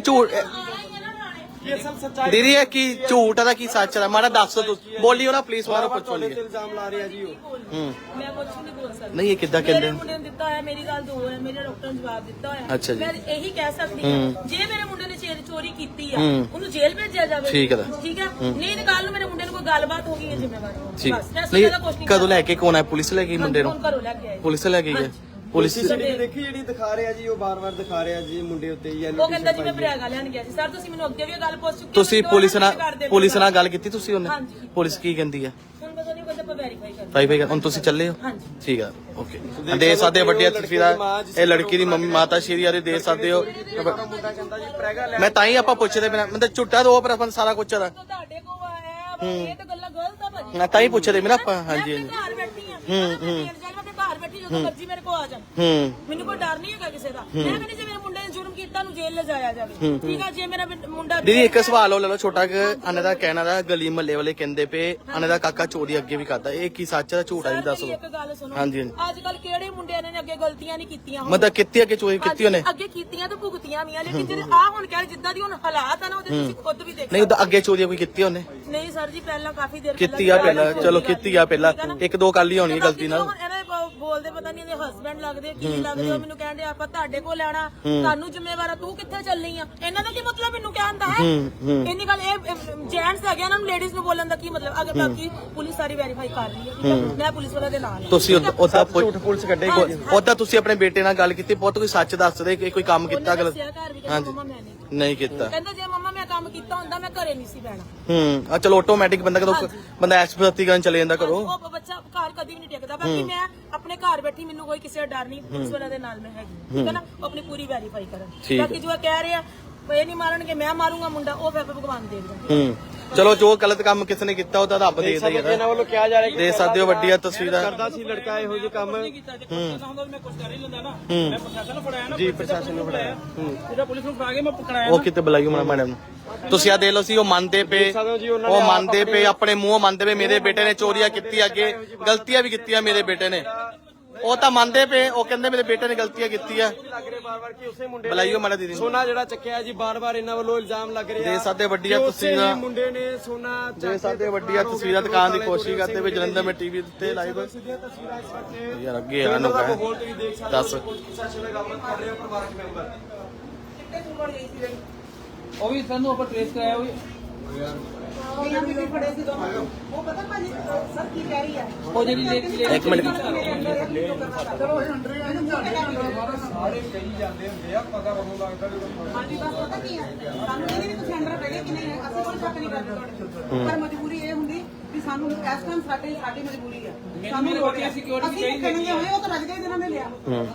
ਇਹ ਝੂਠ ਦੀਦੀ ਇਹ ਕੀ ਝੂਠ ਦਾ ਕੀ ਸੱਚ ਦਾ ਮਾੜਾ ਦੱਸ ਦੋ। ਬੋਲੀਓ ਨਾ ਪਲੀਜ਼ ਮਾਰੋ ਪੁੱਛੋ ਤੁਹਾਡੇ ਲਈ ਤੇ ਇਲਜ਼ਾਮ ਲਾ ਰਿਹਾ ਜੀ ਉਹ। ਹੂੰ। ਮੈਂ ਕੁਝ ਨਹੀਂ ਬੋਲ ਸਕਦੀ। ਨਹੀਂ ਇਹ ਕਿੱਦਾਂ ਕਹਿੰਦੇ? ਮੇਰੇ ਮੁੰਡੇ ਨੇ ਦਿੱਤਾ ਹੋਇਆ ਮੇਰੀ ਗੱਲ ਦੋ ਹੈ ਮੇਰੇ ਡਾਕਟਰ ਨੇ ਜਵਾਬ ਦਿੱਤਾ ਹੋਇਆ। ਅੱਛਾ ਜੀ। ਮੈਂ ਇਹੀ ਕਹਿ ਸਕਦੀ ਹਾਂ ਜੇ ਮੇਰੇ ਮੁੰਡੇ ਨੇ ਚੇਰ ਚੋਰੀ ਕੀਤੀ ਆ ਹੂੰ। ਉਹਨੂੰ ਜੇਲ੍ਹ ਭੇਜਿਆ ਜਾਵੇ ਠੀਕ ਹੈ ਤਾਂ। ਠੀਕ ਹੈ। ਨਹੀਂ ਤੇ ਕੱਲ ਨੂੰ ਮੇਰੇ ਮੁੰਡੇ ਨੂੰ ਕੋਈ ਗੱਲਬਾਤ ਹੋ ਗਈ ਹੈ ਜ਼ਿੰਮੇਵਾਰ। ਠੀਕ। ਬਸ ਮੈਂ ਨਹੀਂ ਸਿੱਧਾ ਕੁਝ ਨਹੀਂ ਕਦੋਂ ਲੈ ਕੇ ਕੌਣ ਹੈ ਪੁਲਿਸ ਲੈ ਗਈ ਮੁੰਡੇ ਨੂੰ? ਘਰੋਂ ਲੈ ਕੇ ਆਏ। ਪੁਲਿਸ ਲੈ ਕੇ ਗਏ? ਪੁਲਿਸ ਸੀਸੀਟੀਵੀ ਦੇਖੀ ਜਿਹੜੀ ਦਿਖਾ ਰਿਹਾ ਜੀ ਉਹ ਬਾਰ-ਬਾਰ ਦਿਖਾ ਰਿਹਾ ਜੀ ਮੁੰਡੇ ਉੱਤੇ ਯੈਲੋ ਉਹ ਕਹਿੰਦਾ ਜੀ ਮੈਂ ਭਰਿਆਗਾ ਲੈਣ ਗਿਆ ਸੀ। ਸਰ ਤੁਸੀਂ ਮੈਨੂੰ ਅੱਗੇ ਵੀ ਇਹ ਗੱਲ ਪੁੱਛ ਚੁੱਕੇ ਹੋ, ਤੁਸੀਂ ਪੁਲਿਸ ਦੁਬਾਰਾ ਨਾਲ ਪੁਲਿਸ ਨਾਲ ਗੱਲ ਕੀਤੀ ਤੁਸੀਂ ਉਹਨੇ? ਹਾਂਜੀ। ਪੁਲਿਸ ਕੀ ਕਹਿੰਦੀ ਹੈ? ਹੁਣ ਪਤਾ ਨਹੀਂ ਕੋਈ ਵੈਰੀਫਾਈ ਕਰ ਭਾਈ ਭਾਈ ਹੁਣ ਤੁਸੀਂ ਚੱਲੇ ਹੋ? ਹਾਂਜੀ। ਠੀਕ ਆ ਓਕੇ ਦੇ ਸਕਦੇ ਹੋ ਵੱਡੀਆਂ ਤਸਵੀਰਾਂ ਇਹ ਲੜਕੀ ਦੀ ਮੰਮੀ ਮਾਤਾ ਸ਼੍ਰੀ ਵਾਲੇ ਦੇ ਸਕਦੇ ਹੋ? ਮੁੰਡਾ ਕਹਿੰਦਾ ਜੀ ਪ੍ਰੈਗਾ ਲੈ ਮੈਂ ਤਾਂ ਹੀ ਆਪਾਂ ਪੁੱਛਦੇ ਬਿਨਾ ਮੈਂ ਤਾਂ ਝੁੱਟਾ ਦੋ ਪਰ ਆਪਾਂ ਨੂੰ ਸਾਰਾ ਕੁਝ ਦਾ ਤਾਂ ਤੁਹਾਡੇ ਕੋਲ ਆਇਆ ਵਾ, ਇਹ ਤਾਂ ਗੱਲਾਂ ਗਲਤ ਆ ਭਾਜੀ। ਮੈਂ ਤਾਂ ਹੀ ਪੁੱਛਦੇ ਬਿਨਾ ਆਪਾਂ। ਹਾਂਜੀ ਮੈਂ ਹਾਂਜੀ ਆਪਣੇ ਘਰ ਬੈਠੀ ਆ। ਹੂੰ ਹੂੰ। ਬੈਠੀ ਜਦੋਂ ਮਰਜ਼ੀ ਮੇਰੇ ਕੋਲ ਆ ਜਾਣ ਹੂੰ। ਮੈਨੂੰ ਕੋਈ ਡਰ ਨਹੀਂ ਹੈਗਾ ਕਿਸੇ ਦਾ। ਮੈਂ ਕਹਿੰਦੀ ਜੇ ਮੇਰੇ ਮੁੰਡੇ ਨੇ ਜੁਰਮ ਕੀਤਾ ਨੂੰ ਜੇਲ੍ਹ ਲਿਜਾਇਆ ਜਾਵੇ। ਠੀਕ ਆ ਜੇ ਮੇਰਾ ਬਿ- ਮੁੰਡਾ ਦੀਦੀ ਇੱਕ ਸਵਾਲ ਹੋ ਲੈ ਲਓ ਛੋਟਾ ਕਿ ਅਨੇ ਦਾ ਕਹਿਣਾ ਦਾ ਗਲੀ ਮਹੱਲੇ ਵਾਲੇ ਕਹਿੰਦੇ ਪਏ ਅਨੇ ਦਾ ਕਾਕਾ ਚੋਰੀ ਅੱਗੇ ਵੀ ਕਰਦਾ। ਇਹ ਕੀ ਸੱਚ ਹੈ ਝੂਠ ਹੈ ਜੀ ਦੱਸ ਮੇਰੀ ਦਿਓ। ਇੱਕ ਗੱਲ ਸੁਣੋ। ਹਾਂਜੀ, ਹਾਂਜੀ। ਅੱਜ ਕੱਲ ਕਿਹੜੇ ਮੁੰਡਿਆਂ ਨੇ ਅੱਗੇ ਗਲਤੀਆਂ ਨਹੀਂ ਕੀਤੀਆਂ ਹੋਣ? ਮਤਲਬ ਕਿੱਤੀ ਅੱਗੇ ਚੋਰੀ ਕੀਤੀ ਉਹਨੇ? ਅੱਗੇ ਕੀਤੀਆਂ ਤਾਂ ਭੁਗਤੀਆਂ ਵੀ ਆ ਲੇਕਿਨ ਜਿਹੜੇ ਆ ਹੁਣ ਕਹਿ ਜਿੱਦਾਂ ਦੀ ਹੁਣ ਹਾਲਾਤ ਆ ਨਾ ਉਹਦੇ ਤੁਸੀਂ ਖੁਦ ਵੀ ਦੇਖ ਨਹੀਂ ਉਹਦਾ ਅੱਗੇ ਚੋਰੀ ਕੋਈ ਕੀਤੀ ਉਹਨੇ? ਨਹੀਂ ਸਰ ਜੀ ਪਹਿਲਾਂ ਕਾਫੀ ਦੇਰ ਕੀਤੀ ਆ ਪਹਿਲਾਂ ਚਲੋ ਕੀਤੀ ਆ ਪਹਿਲਾਂ। ਇੱਕ ਦੋ ਕੱਲ ਹੀ ਹੋਣੀ ਹੈ ਗਲਤੀ ਨਾਲ। ਇਹਨੇ ਬੋਲਦੇ ਪਤਾ ਨਹੀਂ ਇਹਦੇ ਹਸਬੰਡ ਲੱਗਦੇ ਕੀ ਲੱਗਦੇ ਉਹ ਮੈਨੂੰ ਕਹਿੰਦੇ ਆਪਾਂ ਤੁਹਾਡੇ ਕੋਲ ਲੈਣਾ ਜ਼ਿੰਮੇਵਾਰ ਆ ਤੂੰ ਕਿੱਥੇ ਚੱਲਣੀ ਆ? ਇਹਨਾਂ ਦਾ ਕੀ ਮਤਲਬ ਮੈਨੂੰ ਕਹਿਣ ਦਾ ਹੈ? ਇੰਨੀ ਗੱਲ ਇਹ ਜੈਂਟਸ ਹੈਗੇ ਇਹਨਾਂ ਨੂੰ ਲੇਡੀਜ਼ ਨੂੰ ਬੋਲਣ ਦਾ ਕੀ ਮਤਲਬ? ਅਗਰ ਬਾਕੀ ਪੁਲਿਸ ਸਾਰੀ ਵੈਰੀਫਾਈ ਕਰ ਰਹੀ ਹੈ ਠੀਕ ਹੈ? ਮੈਂ ਪੁਲਿਸ ਵਾਲਾ ਦੇ ਨਾਲ ਹਾਂ। ਤੁਸੀਂ ਉਹਦਾ ਝੂਠ ਪੁਲਿਸ ਕੱਢੇਗੀ। ਉਹਦਾ ਤੁਸੀਂ ਆਪਣੇ ਬੇਟੇ ਨਾਲ ਗੱਲ ਕੀਤੀ ਬਹੁਤ ਕੋਈ ਸੱਚ ਦੱਸ ਦੇ ਕਿ ਕੋਈ ਕੰਮ ਕੀਤਾ ਗਲਤ ਹਾਂਜੀ। ਨਹੀਂ ਕੀਤਾ। ਕਹਿੰਦਾ ਜੇ ਮੰਮਾ ਮੈਂ ਕੰਮ ਕੀਤਾ ਹੁੰਦਾ ਮੈਂ ਘਰੇ ਨਹੀਂ ਸੀ ਬਹਿਣਾ। ਹੂੰ। ਆ ਚਲੋ ਆਟੋਮੈਟਿਕ ਬੰਦਾ ਕਦੋਂ ਬੰਦਾ ਐਕਸਪਰਤੀ ਕਰਨ ਚਲੇ ਜਾਂਦਾ ਕਰੋ ਉਹ ਬੱਚਾ ਕਦੀ ਵੀ ਨਹੀਂ ਟਿਕਦਾ। ਬਾਕੀ ਮੈਂ ਆਪਣੇ ਘਰ ਬੈਠੀ ਮੈਨੂੰ ਕੋਈ ਕਿਸੇ ਦਾ ਡਰ ਨਹੀਂ ਪੁਲਿਸ ਵਾਲਿਆਂ ਦੇ ਨਾਲ ਮੈਂ ਹੈਗੀ। ਠੀਕ ਹੈ ਨਾ? ਉਹ ਆਪਣੀ ਪੂਰੀ ਵੈਰੀਫਾਈ ਕਰਨ। ਬਾਕੀ ਜੋ ਇਹ ਕਹਿ ਰਹੇ ਆ ਇਹ ਨਹੀਂ ਮਾਰਨਗੇ ਮੈਂ ਮਾਰੂੰਗਾ ਮੁੰਡਾ ਉਹ ਫਿਰ ਭਗਵਾਨ ਦੇਖਦਾ ਹੂੰ। ਚਲੋ ਜੋ ਗਲਤ ਕੰਮ ਕਿਸੇ ਨੇ ਕੀਤਾ ਉਹ ਤਾਂ ਰੱਬ ਦੇਖਦਾ ਹੀ ਇਹਨਾਂ ਵੱਲੋਂ ਕਿਹਾ ਜਾ ਰਿਹਾ ਕਿ ਦੇ ਸਕਦੇ ਹੋ ਵੱਡੀਆਂ ਤਸਵੀਰਾਂ। ਕਰਦਾ ਸੀ ਲੜਕਾ ਇਹੋ ਜਿਹੇ ਕੰਮ। ਨਹੀਂ ਕੀਤਾ ਜੇ ਕੁਝ ਹੁੰਦਾ ਮੈਂ ਕੁਝ ਕਰ ਹੀ ਲੈਂਦਾ ਨਾ। ਮੈਂ ਪ੍ਰਸ਼ਾਸਨ ਨੂੰ ਫੜਾਇਆ ਨਾ ਜੀ ਪ੍ਰਸ਼ਾਸਨ ਨੂੰ ਫੜਾਇਆ। ਜਿਹੜਾ ਪੁਲਿਸ ਨੂੰ ਫੜਾ ਕੇ ਮੈਂ ਪਕੜਾਇਆ ਉਹ ਕਿਤੇ ਬੁਲਾਈਓ ਮਣਾ ਮੈਡਮ? ਨੂੰ ਤੁਸੀਂ ਆ ਦੇ ਲਓ ਸੀ ਉਹ ਮੰਨਦੇ ਪਏ। ਸਕਦੇ ਹੋ ਜੀ ਉਹਨਾਂ ਉਹ ਮੰਨਦੇ ਪਏ ਆਪਣੇ ਮੂੰਹੋਂ ਮੰਨਦੇ ਪਏ ਮੇਰੇ ਬੇਟੇ ਨੇ ਚੋਰੀਆਂ ਕੀਤੀ ਅੱਗੇ ਗਲਤੀਆਂ ਵੀ ਕੀਤੀਆਂ ਮੇਰੇ ਬੇਟੇ ਨੇ। ਉਹ ਤਾਂ ਮੰਨਦੇ ਪਏ ਉਹ ਕਹਿੰਦੇ ਮੇਰੇ ਬੇਟੇ ਨੇ ਗਲਤੀਆਂ ਕੀਤੀਆਂ। ਲੱਗ ਰਿਹਾ ਬਾਰ-ਬਾਰ ਕਿ ਉਸੇ ਮੁੰਡੇ ਬੁਲਾਈਓ ਮਾੜਾ ਦੀਦੀ ਨੂੰ। ਸੋਨਾ ਜਿਹੜਾ ਚੱਕਿਆ ਜੀ ਬਾਰ-ਬਾਰ ਇਹਨਾਂ ਵੱਲੋਂ ਇਲਜ਼ਾਮ ਲੱਗ ਰਿਹਾ। ਦੇ ਸਕਦੇ ਵੱਡੀਆਂ ਕਿ ਉਸੇ ਹੀ ਤਸਵੀਰਾਂ। ਮੁੰਡੇ ਨੇ ਸੋਨਾ ਚੱਕ ਜੇ ਕੇ ਸਾਡੇ ਵੱਡੀਆਂ ਦੁਕਾਨ ਤਸਵੀਰਾਂ ਦੁਕਾਨ ਦੀ ਕੋਸ਼ਿਸ਼ ਕਰਦੇ ਵੇ ਸਿੰਘ ਜਲੰਧਰ ਮੈਂ ਟੀਵੀ ਉੱਤੇ ਲਾਈਵ। ਸਿੱਧੀਆਂ ਤਸਵੀਰਾਂ ਇਸ ਵਕਤ ਯਾਰ ਅੱਗੇ ਆ ਨੂੰ ਕਹਿ। ਮਾਹੌਲ ਤੁਸੀਂ ਦੇਖ ਸਕਦੇ ਦੱਸ। ਹੋ ਕਰ ਰਹੇ ਹੋ ਪਰਿਵਾਰਕ ਮੈਂਬਰ। ਉਹ ਵੀ ਸਾਨੂੰ ਆਪਾਂ ਟ੍ਰੇਸ ਕਰਾਇਆ ਉਹ ਇਹਨਾਂ ਵੀ ਫੜੇ ਸੀ ਦੋਨੋਂ। ਉਹ ਪਤਾ ਭਾਜੀ ਸਰ ਕੀ ਕਹਿ ਰਹੀ ਹੈ ਉਹ ਜਿਹੜੀ ਲੇਡੀ ਇੱਕ ਮਿੰਟ ਚਲੋ ਇਹ ਅੰਡਰ ਹੀ ਆ ਜੀ ਤੁਹਾਡੇ ਅੰਡਰ ਸਾਰੇ ਸਾਰੇ ਕਹੀ ਜਾਂਦੇ ਹੁੰਦੇ ਆ ਪਤਾ ਮੈਨੂੰ ਲੱਗਦਾ ਜਦੋਂ ਹਾਂਜੀ ਬਸ ਪਤਾ ਕੀ ਹੈ ਸਾਨੂੰ ਇਹ ਨਹੀਂ ਵੀ ਤੁਸੀਂ ਅੰਦਰ ਬੈਠੇ ਕਿ ਨਹੀਂ ਅਸੀਂ ਕੋਈ ਸ਼ੱਕ ਨਹੀਂ ਕਰਦੇ ਤੁਹਾਡੇ ਪਰ ਮਜਬੂਰੀ ਇਹ ਹੁੰਦੀ ਵੀ ਸਾਨੂੰ ਇਸ ਟਾਈਮ ਸਾਡੇ ਸਾਡੀ ਮਜਬੂਰੀ ਹੈ ਸਾਨੂੰ ਸਿਕਿਉਰਿਟੀ ਚਾਹੀਦੀ ਹੋਏ ਉਹ ਤਾਂ ਰੱਜ ਗਏ ਜਿਹਨਾਂ ਨੇ ਲਿਆ।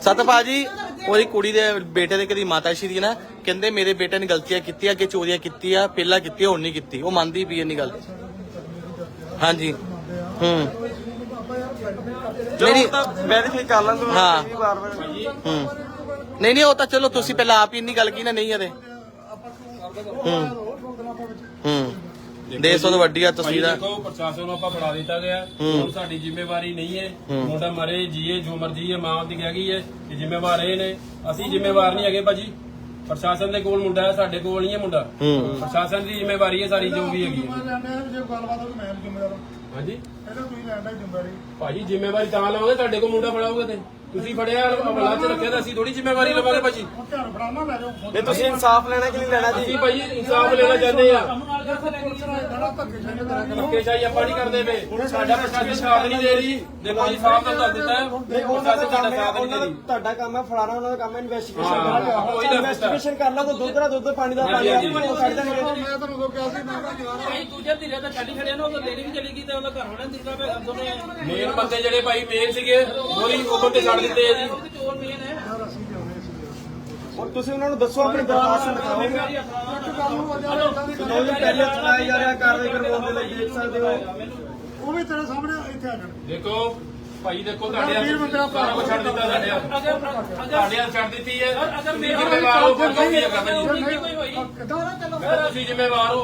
ਸਤ ਭਾਜੀ ਉਹਦੀ ਕੁੜੀ ਦੇ ਬੇਟੇ ਦੇ ਕਦੀ ਮਾਤਾ ਸ਼੍ਰੀ ਨਾ ਕਹਿੰਦੇ ਮੇਰੇ ਬੇਟੇ ਨੇ ਗਲਤੀਆਂ ਕੀਤੀਆਂ ਕਿ ਚੋਰੀਆਂ ਕੀਤੀਆਂ ਪਹਿਲਾਂ ਕੀਤੀ ਹੁਣ ਨਹੀਂ ਕੀਤੀ। ਉਹ ਮੰਨਦੀ ਪਈ ਇੰਨੀ ਗੱਲ। ਹਾਂਜੀ। ਹੂੰ। ਨਹੀਂ ਨਹੀਂ ਵੈਰੀਫਾਈ ਕਰ ਲਾਂ ਤੂੰ ਹਾਂ। ਹੂੰ। ਨਹੀਂ ਨਹੀਂ ਉਹ ਤਾਂ ਚਲੋ ਤੁਸੀਂ ਪਹਿਲਾਂ ਆਪ ਹੀ ਇੰਨੀ ਗੱਲ ਕੀ ਨਾ ਨਹੀਂ ਇਹਦੇ ਹੂੰ ਹੂੰ। ਦੇ ਸੋ ਵੱਡੀਆਂ ਤਸਵੀਰਾਂ ਦੇਖੋ ਪ੍ਰਸ਼ਾਸਨ ਨੂੰ ਆਪਾਂ ਫੜਾ ਦਿੱਤਾ ਗਿਆ। ਹੁਣ ਸਾਡੀ ਜ਼ਿੰਮੇਵਾਰੀ ਨਹੀਂ ਹੈ। ਮੁੰਡਾ ਮਰੇ ਜੀਏ ਜੋ ਮਰਜ਼ੀ ਹੈ ਮਾਂ ਦੀ ਕਹਿ ਗਈ ਹੈ ਕਿ ਜ਼ਿੰਮੇਵਾਰ ਇਹ ਨੇ। ਅਸੀਂ ਜ਼ਿੰਮੇਵਾਰ ਨਹੀਂ ਹੈਗੇ ਭਾਜੀ। ਪ੍ਰਸ਼ਾਸਨ ਦੇ ਕੋਲ ਮੁੰਡਾ ਹੈ ਸਾਡੇ ਕੋਲ ਨਹੀਂ ਹੈ ਮੁੰਡਾ। ਪ੍ਰਸ਼ਾਸਨ ਦੀ ਜ਼ਿੰਮੇਵਾਰੀ ਹੈ ਸਾਰੀ ਜੋ ਵੀ ਹੈਗੀ ਹੈ। ਜੇ ਗੱਲਬਾਤ ਹੋ ਮੈਂ ਜ਼ਿੰਮੇਵਾਰ ਹਾਂ। ਹਾਂਜੀ। ਇਹਦਾ ਤੁਸੀਂ ਲੈਣਾ ਜ਼ਿੰਮੇਵਾਰੀ। ਭਾਜੀ ਜ਼ਿੰਮੇਵਾਰੀ ਤਾਂ ਲਵਾਂਗੇ ਤੁਹਾਡੇ ਕੋਲ ਮੁੰਡਾ ਫੜਾਓਗੇ ਤੇ। ਤੁਸੀਂ ਫੜਿਆ ਅਮਲਾ ਚ ਰੱਖਿਆ ਤਾਂ ਅਸੀਂ ਥੋੜੀ ਜ਼ਿੰਮੇਵਾਰੀ ਲਵਾਂਗੇ ਭਾਜੀ। ਫੜਾਉਣਾ ਲੈ ਜਾਓ ਨਹੀਂ ਤੁਸੀਂ ਇਨਸਾਫ ਲੈਣਾ ਕਿ ਨਹੀਂ ਲੈਣਾ ਜੀ? ਅਸੀਂ ਭਾਜੀ ਇਨਸਾਫ ਲੈਣਾ ਚਾਹੁੰਦੇ ਆ। ਧੱਕੇ ਧੱਕੇਸ਼ਾਹੀ ਆਪਾਂ ਨਹੀਂ ਕਰਦੇ ਵੇ। ਸਾਡਾ ਪ੍ਰਸ਼ਾਸਨ ਸਾਥ ਨਹੀਂ ਦੇ ਰਹੀ। ਦੇਖੋ ਜੀ ਸਾਫ਼ ਤਾਂ ਦੱਸ ਦਿੱਤਾ ਹੈ। ਪ੍ਰਸ਼ਾਸਨ ਸਾਡਾ ਸਾਥ ਨਹੀਂ ਦੇ ਰਹੀ। ਤੁਹਾਡਾ ਕੰਮ ਹੈ ਫੜਾਣਾ ਉਹਨਾਂ ਦਾ ਕੰਮ ਹੈ ਇਨਵੈਸਟੀਗੇਸ਼ਨ ਹਾਂ, ਕਰਨਾ। ਇਨਵੈਸਟੀਗੇਸ਼ਨ ਕਰ ਲਾ ਤਾਂ ਦੁੱਧ ਦਾ ਦੁੱਧ ਪਾਣੀ ਦਾ ਪਾਣੀ ਉਹ ਕੱਢ ਦੇਣਗੇ। ਮੈਂ ਤੁਹਾਨੂੰ ਉਦੋਂ ਕਿਹਾ ਸੀ ਮੈਂ ਕਿਹਾ ਯਾਰ। ਭਾਈ ਦੂਜੇ ਧੀਰੇ ਤਾਂ ਚੱਲੀ ਖੜਿਆ ਨਾ ਉਹ ਲੇਡੀ ਵੀ ਚਲੀ ਗਈ ਤੇ ਉਹਦਾ ਘਰ ਵਾਲਾ ਦਿੱਤਾ ਪਿਆ ਦੋਨੇ ਮੇਨ ਬੰਦੇ ਜਿਹੜੇ ਭਾਈ ਮੇਨ ਸੀਗੇ ਉਹਦੀ ਉਹ ਤੇ ਛੱਡ ਦਿੱਤੇ ਆ ਜੀ। ਚੋਰ ਮੇਨ ਹੈ। ਹੁਣ ਤੁਸੀਂ ਉਹਨਾਂ ਨੂੰ ਦੱਸੋ ਆਪਣੀ ਦਰਖਾਸਤ ਦੀ ਦੋ ਦਿਨ ਪਹਿਲੇ ਚਲਾਏ ਜਾ ਰਿਹਾ ਕਾਰਵਾਈ ਕਰਵਾਉਣ ਦੇ ਲਈ ਦੇਖ ਸਕਦੇ ਹੋ। ਉਹ ਵੀ ਤੇਰੇ ਸਾਹਮਣੇ ਇੱਥੇ ਆ ਜਾਣ। ਦੇਖੋ ਭਾਈ ਦੇਖੋ ਤੁਹਾਡੇ ਹੱਥ ਸਾਰਾ ਕੁਝ ਛੱਡ ਦਿੱਤਾ ਸਾਡੇ ਹੱਥ। ਤੁਹਾਡੇ ਹੱਥ ਛੱਡ ਦਿੱਤੀ ਹੈ। ਤੁਸੀਂ ਜ਼ਿੰਮੇਵਾਰ ਹੋ ਫਿਰ ਜੋ ਵੀ ਹੈਗਾ ਭਾਜੀ ਕੋਈ ਹੋਈ। ਕਿਦਾਂ ਚਲੋ। ਤੁਸੀਂ ਜ਼ਿੰਮੇਵਾਰ ਹੋ।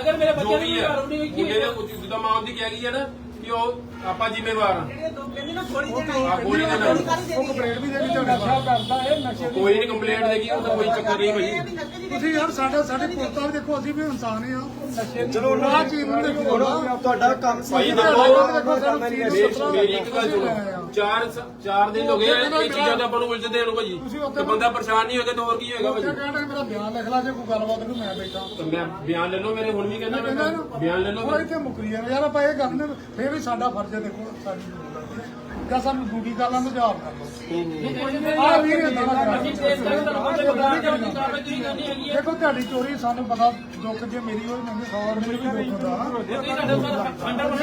ਅਗਰ ਮੇਰੇ ਜੋ ਬੱਚੇ ਦੀ ਮਾਂ ਦੀ ਕਹਿ ਗਈ ਹੈ ਨਾ। ਕਿ ਉਹ ਆਪਾਂ ਜ਼ਿੰਮੇਵਾਰ ਹਾਂ। ਕਹਿੰਦੀ ਨਾ ਥੋੜੀ ਜਿਹੀ ਆ ਗੋਲੀ ਦੇ ਨਾਲ ਉਹ ਕੰਪਲੇਂਟ ਵੀ ਦੇ ਕੇ ਝਗੜਾ ਕਰਦਾ ਇਹ ਨਸ਼ੇ ਦੀ ਕੋਈ ਨਹੀਂ ਕੰਪਲੇਂਟ ਦੇਗੀ ਉਹ ਤਾਂ ਕੋਈ ਚੱਕਰ ਨਹੀਂ ਭਾਜੀ ਤੁਸੀਂ ਯਾਰ ਸਾਡੇ ਸਾਡੇ ਪੁੱਤਾਂ ਵੀ ਦੇਖੋ ਅਸੀਂ ਵੀ ਇਨਸਾਨ ਹੀ ਆ ਨਸ਼ੇ ਦੀ ਚਲੋ ਆਹ ਚੀਜ਼ ਨੂੰ ਦੇਖੋ ਨਾ। ਤੁਹਾਡਾ ਕੰਮ ਸੀ ਭਾਈ ਜਿਹੜਾ ਦੇਖੋ, ਦੇਖੋ ਕੰਮ ਨਹੀਂ ਮੇਰੀ ਮੇਰੀ ਇੱਕ ਗੱਲ ਸੁਣੋ। ਚਾਰ ਚਾਰ ਦਿਨ ਹੋ ਗਏ ਆ, ਇਹ ਚੀਜ਼ਾਂ ਦਾ ਆਪਾਂ ਨੂੰ ਉਲਝਦੇ ਨੂੰ ਭਾਜੀ। ਤੇ ਬੰਦਾ ਪਰੇਸ਼ਾਨ ਨਹੀਂ ਹੋਏਗਾ ਤਾਂ ਹੋਰ ਕੀ ਹੋਏਗਾ ਭਾਜੀ? ਕਹਿੰਦਾ ਮੇਰਾ ਬਿਆਨ ਲਿਖ ਲਾ ਜੇ ਕੋਈ ਗੱਲਬਾਤ ਨੂੰ ਮੈਂ ਬੈਠਾ। ਤਾਂ ਮੈਂ ਬਿਆਨ ਲੈ ਲਓ ਮੇਰੇ ਹੁਣ ਵੀ ਕਹਿੰਦਾ ਮੈਂ ਬਿਆਨ ਲੈ ਲਓ ਇੱਥੇ ਮੁਕਰੀ ਆ ਯਾਰ ਆਪਾਂ ਇਹ ਗੱਲ ਨੇ ਫੇਰ ਵੀ ਸਾਡਾ ਫਰਜ਼ ਹੈ ਦੇਖੋ ਸਾਡੀ ਹੈ। ਜਾਂ ਸਾਨੂੰ ਡਿਊਟੀ ਕਰ ਲਾਂ ਤਾਂ ਜਵਾਬ ਕਰ ਲਓ ਆ ਵੀ ਇਦਾਂ ਨਾ ਕਰਾ ਅਸੀਂ ਦੇਖ ਤੁਹਾਡੀ ਚੋਰੀ ਸਾਨੂੰ ਪਤਾ ਦੁੱਖ ਜੇ ਮੇਰੀ ਹੋਈ ਮੈਨੂੰ 100 ਰੁਪਏ ਵੀ ਦੁੱਖ ਦਾ।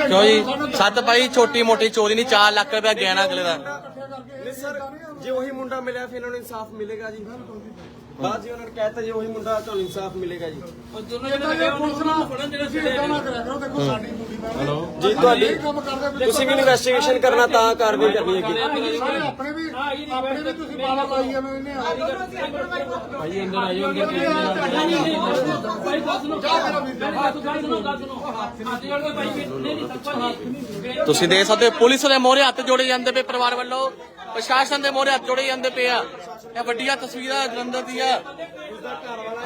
ਕਿਉਂ ਜੀ? ਸੱਤ ਭਾਈ ਛੋਟੀ ਮੋਟੀ ਚੋਰੀ ਨਹੀਂ 4 ਲੱਖ ਰੁਪਇਆ ਗਹਿਣਾ ਅਗਲੇ ਦਾ। ਨਹੀਂ ਸਰ ਜੇ ਉਹੀ ਮੁੰਡਾ ਮਿਲਿਆ ਫਿਰ ਇਹਨਾਂ ਨੂੰ ਇਨਸਾਫ ਮਿਲੇਗਾ ਜੀ। ਬਾਅਦ ਜੀ ਉਹਨਾਂ ਨੇ ਕਹਿਤਾ ਜੇ ਉਹੀ ਮੁੰਡਾ ਤੁਹਾਨੂੰ ਇਨਸਾਫ ਮਿਲੇਗਾ ਜੀ। ਉਹ ਦੋਨੋਂ ਜਿਹੜੇ ਲੱਗੇ ਉਹਨਾਂ ਨੂੰ ਫੜਨ ਜਿਹੜੇ ਤੁਸੀਂ ਇਦਾਂ ਨਾ। ਕਰਿਆ ਕਰੋ ਦੇਖੋ ਸਾਡੀ ਡਿਊਟੀ ਦਾ ਹੈਲੋ। ਜੀ ਤੁਹਾਡੀ। ਤੁਸੀਂ ਵੀ ਇਨਵੈਸਟੀਗੇਸ਼ਨ ਕਰਨਾ ਤਾਂ ਕਾਰਵਾਈ ਕਰਨੀ ਹੈਗੀ। ਸਾਰੇ ਆਪਣੇ ਵੀ ਆਪਣੇ ਵੀ ਤੁਸੀਂ ਬਾਲਾ ਲਾਈ ਜਾਂਦੇ ਇਹਨੇ ਭਾਈ ਅੰਦਰ ਆ ਜਾਓਗੇ ਭਾਈ ਗੱਲ ਸੁਣੋ ਗੱਲ ਸੁਣੋ ਗੱਲ ਸੁਣੋ। ਹੱਥ ਜੋੜ ਕੇ ਭਾਈ ਨਹੀਂ ਨਹੀਂ ਸੱਪਾ ਤੁਸੀਂ ਦੇਖ ਸਕਦੇ ਹੋ ਪੁਲਿਸ ਦੇ ਮੋਹਰੇ ਹੱਥ ਜੋੜੇ ਜਾਂਦੇ ਪਏ ਪਰਿਵਾਰ ਵੱਲੋਂ। ਪ੍ਰਸ਼ਾਸਨ ਦੇ ਮੋਹਰੇ ਹੱਥ ਜੋੜੇ ਜਾਂਦੇ ਪਏ ਆ। ਇਹ ਵੱਡੀਆਂ ਤਸਵੀਰਾਂ ਜਲੰਧਰ ਦੀਆਂ।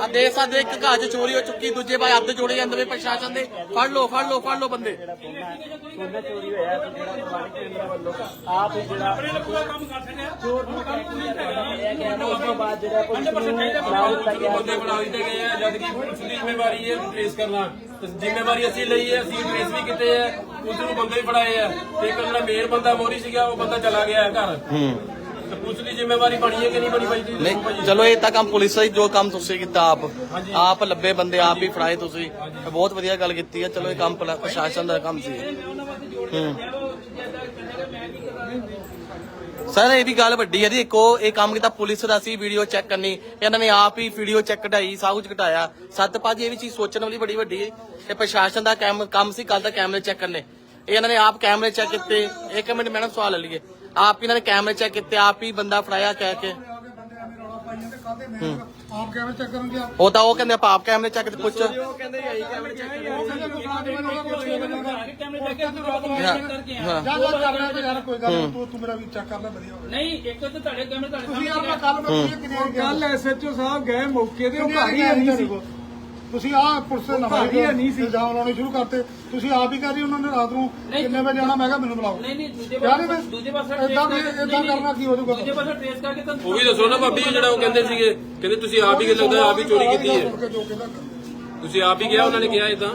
ਆ ਦੇਖ ਸਕਦੇ ਹੋ, ਇੱਕ ਘਰ 'ਚ ਚੋਰੀ ਹੋ ਚੁੱਕੀ ਦੂਜੇ ਪਾਸੇ ਹੱਥ ਜੋੜੇ ਜਾਂਦੇ ਪਏ ਪ੍ਰਸ਼ਾਸਨ ਦੇ। ਫੜ ਲਓ ਫੜ ਲਓ ਫੜ ਲਓ ਬੰਦੇ। ਸੋਨਾ ਚੋਰੀ ਹੋਇਆ ਜਿਹੜਾ ਕੇਂਦਰ ਵੱਲੋਂ ਆਪ ਹੀ ਚੋਰ ਨੂੰ ਉਸ ਤੋਂ ਬਾਅਦ ਜਿਹੜਾ ਬੰਦੇ ਬਣਾ ਦਿੱਤੇ ਗਏ ਆ ਜਦ ਕਿ ਪੁਲਿਸ ਦੀ ਜ਼ਿੰਮੇਵਾਰੀ ਹੈ ਟ੍ਰੇਸ ਕਰਨਾ। ਤੇ ਜ਼ਿੰਮੇਵਾਰੀ ਅਸੀਂ ਲਈ ਹੈ ਅਸੀਂ ਟ੍ਰੇਸ ਵੀ ਕੀਤੇ ਆ ਉਸ ਨੂੰ ਬੰਦੇ ਵੀ ਫੜਾਏ ਆ। ਤੇ ਇੱਕ ਜਿਹੜਾ ਮੇਨ ਬੰਦਾ ਮੋਰੀ ਸੀਗਾ ਉਹ ਬੰਦਾ ਚਲਾ ਗਿਆ ਘਰ। ਤੇ ਪੁਲਿਸ ਦੀ ਜ਼ਿੰਮੇਵਾਰੀ ਬਣੀ ਹੈ ਕਿ ਨਹੀਂ ਬਣੀ ਭਾਈ ਤੁਸੀਂ ਦੱਸੋ ਨਹੀਂ ਭਾਜੀ ਚਲੋ ਇਹ ਤਾਂ ਕੰਮ ਪੁਲਿਸ ਦਾ ਹੀ ਜੋ ਕੰਮ ਤੁਸੀਂ ਕੀਤਾ ਆਪ। ਆਪ ਲੱਭੇ ਬੰਦੇ ਆਪ ਹੀ ਫੜਾਏ ਤੁਸੀਂ। ਇਹ ਬਹੁਤ ਵਧੀਆ ਗੱਲ ਕੀਤੀ ਹੈ ਚਲੋ ਇਹ ਕੰਮ ਪ੍ਰਸ਼ਾਸਨ ਦਾ ਕੰਮ ਸੀ। ਸਰ ਇਹ ਵੀ ਗੱਲ ਵੱਡੀ ਹੈ ਜੀ। ਇੱਕੋ ਇਹ ਕੰਮ ਕੀਤਾ ਪੁਲਿਸ ਦਾ ਸੀ ਵੀਡੀਓ ਚੈੱਕ ਕਰਨੀ। ਇਹਨਾਂ ਨੇ ਆਪ ਹੀ ਵੀਡੀਓ ਚੈੱਕ ਕਢਾਈ ਸਭ ਕੁਝ ਘਟਾਇਆ ਸੱਤ ਭਾਜੀ ਇਹ ਵੀ ਚੀਜ਼ ਸੋਚਣ ਵਾਲੀ ਬੜੀ ਵੱਡੀ ਹੈ। ਇਹ ਪ੍ਰਸ਼ਾਸਨ ਦਾ ਕੰਮ ਕੰਮ ਸੀ ਕੱਲ ਦਾ ਕੈਮਰੇ ਚੈੱਕ ਕਰਨੇ। ਇਹ ਇਹਨਾਂ ਨੇ ਆਪ ਕੈਮਰੇ ਚੈੱਕ ਕੀਤੇ। ਇੱਕ ਮਿੰਟ ਮੈਡਮ ਸਵਾਲ ਲੈ ਲਈਏ। ਆਪ ਹੀ ਇਹਨਾਂ ਨੇ ਕੈਮਰੇ ਚੈੱਕ ਕੀਤੇ ਆਪ ਹੀ ਬੰਦਾ ਫੜਾਇਆ ਕਹਿ ਕੇ। ਆਪ ਕੈਮਰੇ ਚੈੱਕ ਕਰਨ ਗਿਆ ਉਹ ਤਾਂ ਉਹ ਕਹਿੰਦੇ ਆਪਾਂ ਆਪ ਕੈਮਰੇ ਚੱਕ ਤੇ ਪੁੱਛ। ਉਹ ਕਹਿੰਦੇ ਆਈ ਕੈਮਰੇ ਚੈੱਕ। ਕੈਮਰੇ ਕਰਕੇ ਆ ਹਾਂ। ਜਾ ਜਾ ਕਰ ਰਿਹਾ ਤੇ ਯਾਰ ਕੋਈ ਗੱਲ ਤੂੰ ਤੂੰ ਮੇਰਾ ਵੀ ਚੈੱਕ ਕਰ ਲੈ ਵਧੀਆ ਹੋਵੇ ਨਹੀਂ ਇੱਕ ਤਾਂ ਤੁਹਾਡੇ ਕੈਮਰੇ ਤੁਹਾਡੇ ਤੁਸੀਂ ਮੈਂ ਕੱਲ ਕੱਲ ਐਸਐਚਓ ਸਾਹਿਬ ਗਏ ਮੌਕੇ ਤੇ ਉਹ ਘਰ ਹੀ ਨਹੀਂ ਸੀ ਤੁਸੀਂ ਆਹ ਪੁਲਿਸ ਦੇ ਹੈ ਨਹੀਂ ਸੀ। ਇਲਜ਼ਾਮ ਲਾਉਣੇ ਸ਼ੁਰੂ ਕਰਤੇ। ਤੁਸੀਂ ਆਪ ਹੀ ਕਰ ਰਹੀ ਉਹਨਾਂ ਨੇ ਰਾਤ ਨੂੰ ਕਿੰਨੇ ਵਜੇ ਆਣਾ ਮੈਂ ਕਿਹਾ ਮੈਨੂੰ ਬੁਲਾਓ। ਨਹੀਂ ਨਹੀਂ ਦੂਜੇ ਪਾਸੇ ਦੂਜੇ ਪਾਸੇ ਵੀ- ਏਦਾਂ ਕਰਨਾ ਕੀ ਹੋ ਜਾਊਗਾ? ਦੂਜੇ ਪਾਸੇ ਟ੍ਰੇਸ ਕਰਕੇ ਤਾਂ ਉਹ ਵੀ ਦੱਸੋ ਨਾ ਭਾਬੀ ਜਿਹੜਾ ਉਹ ਕਹਿੰਦੇ ਸੀਗੇ। ਕਹਿੰਦੇ ਤੁਸੀਂ ਆਪ ਹੀ ਲੱਗਦਾ ਆਪ ਹੀ ਚੋਰੀ ਕੀਤੀ ਹੈ। ਤੁਸੀਂ ਆਪ ਹੀ ਕਿਹਾ ਉਹਨਾਂ ਨੇ ਕਿਹਾ ਇਦਾਂ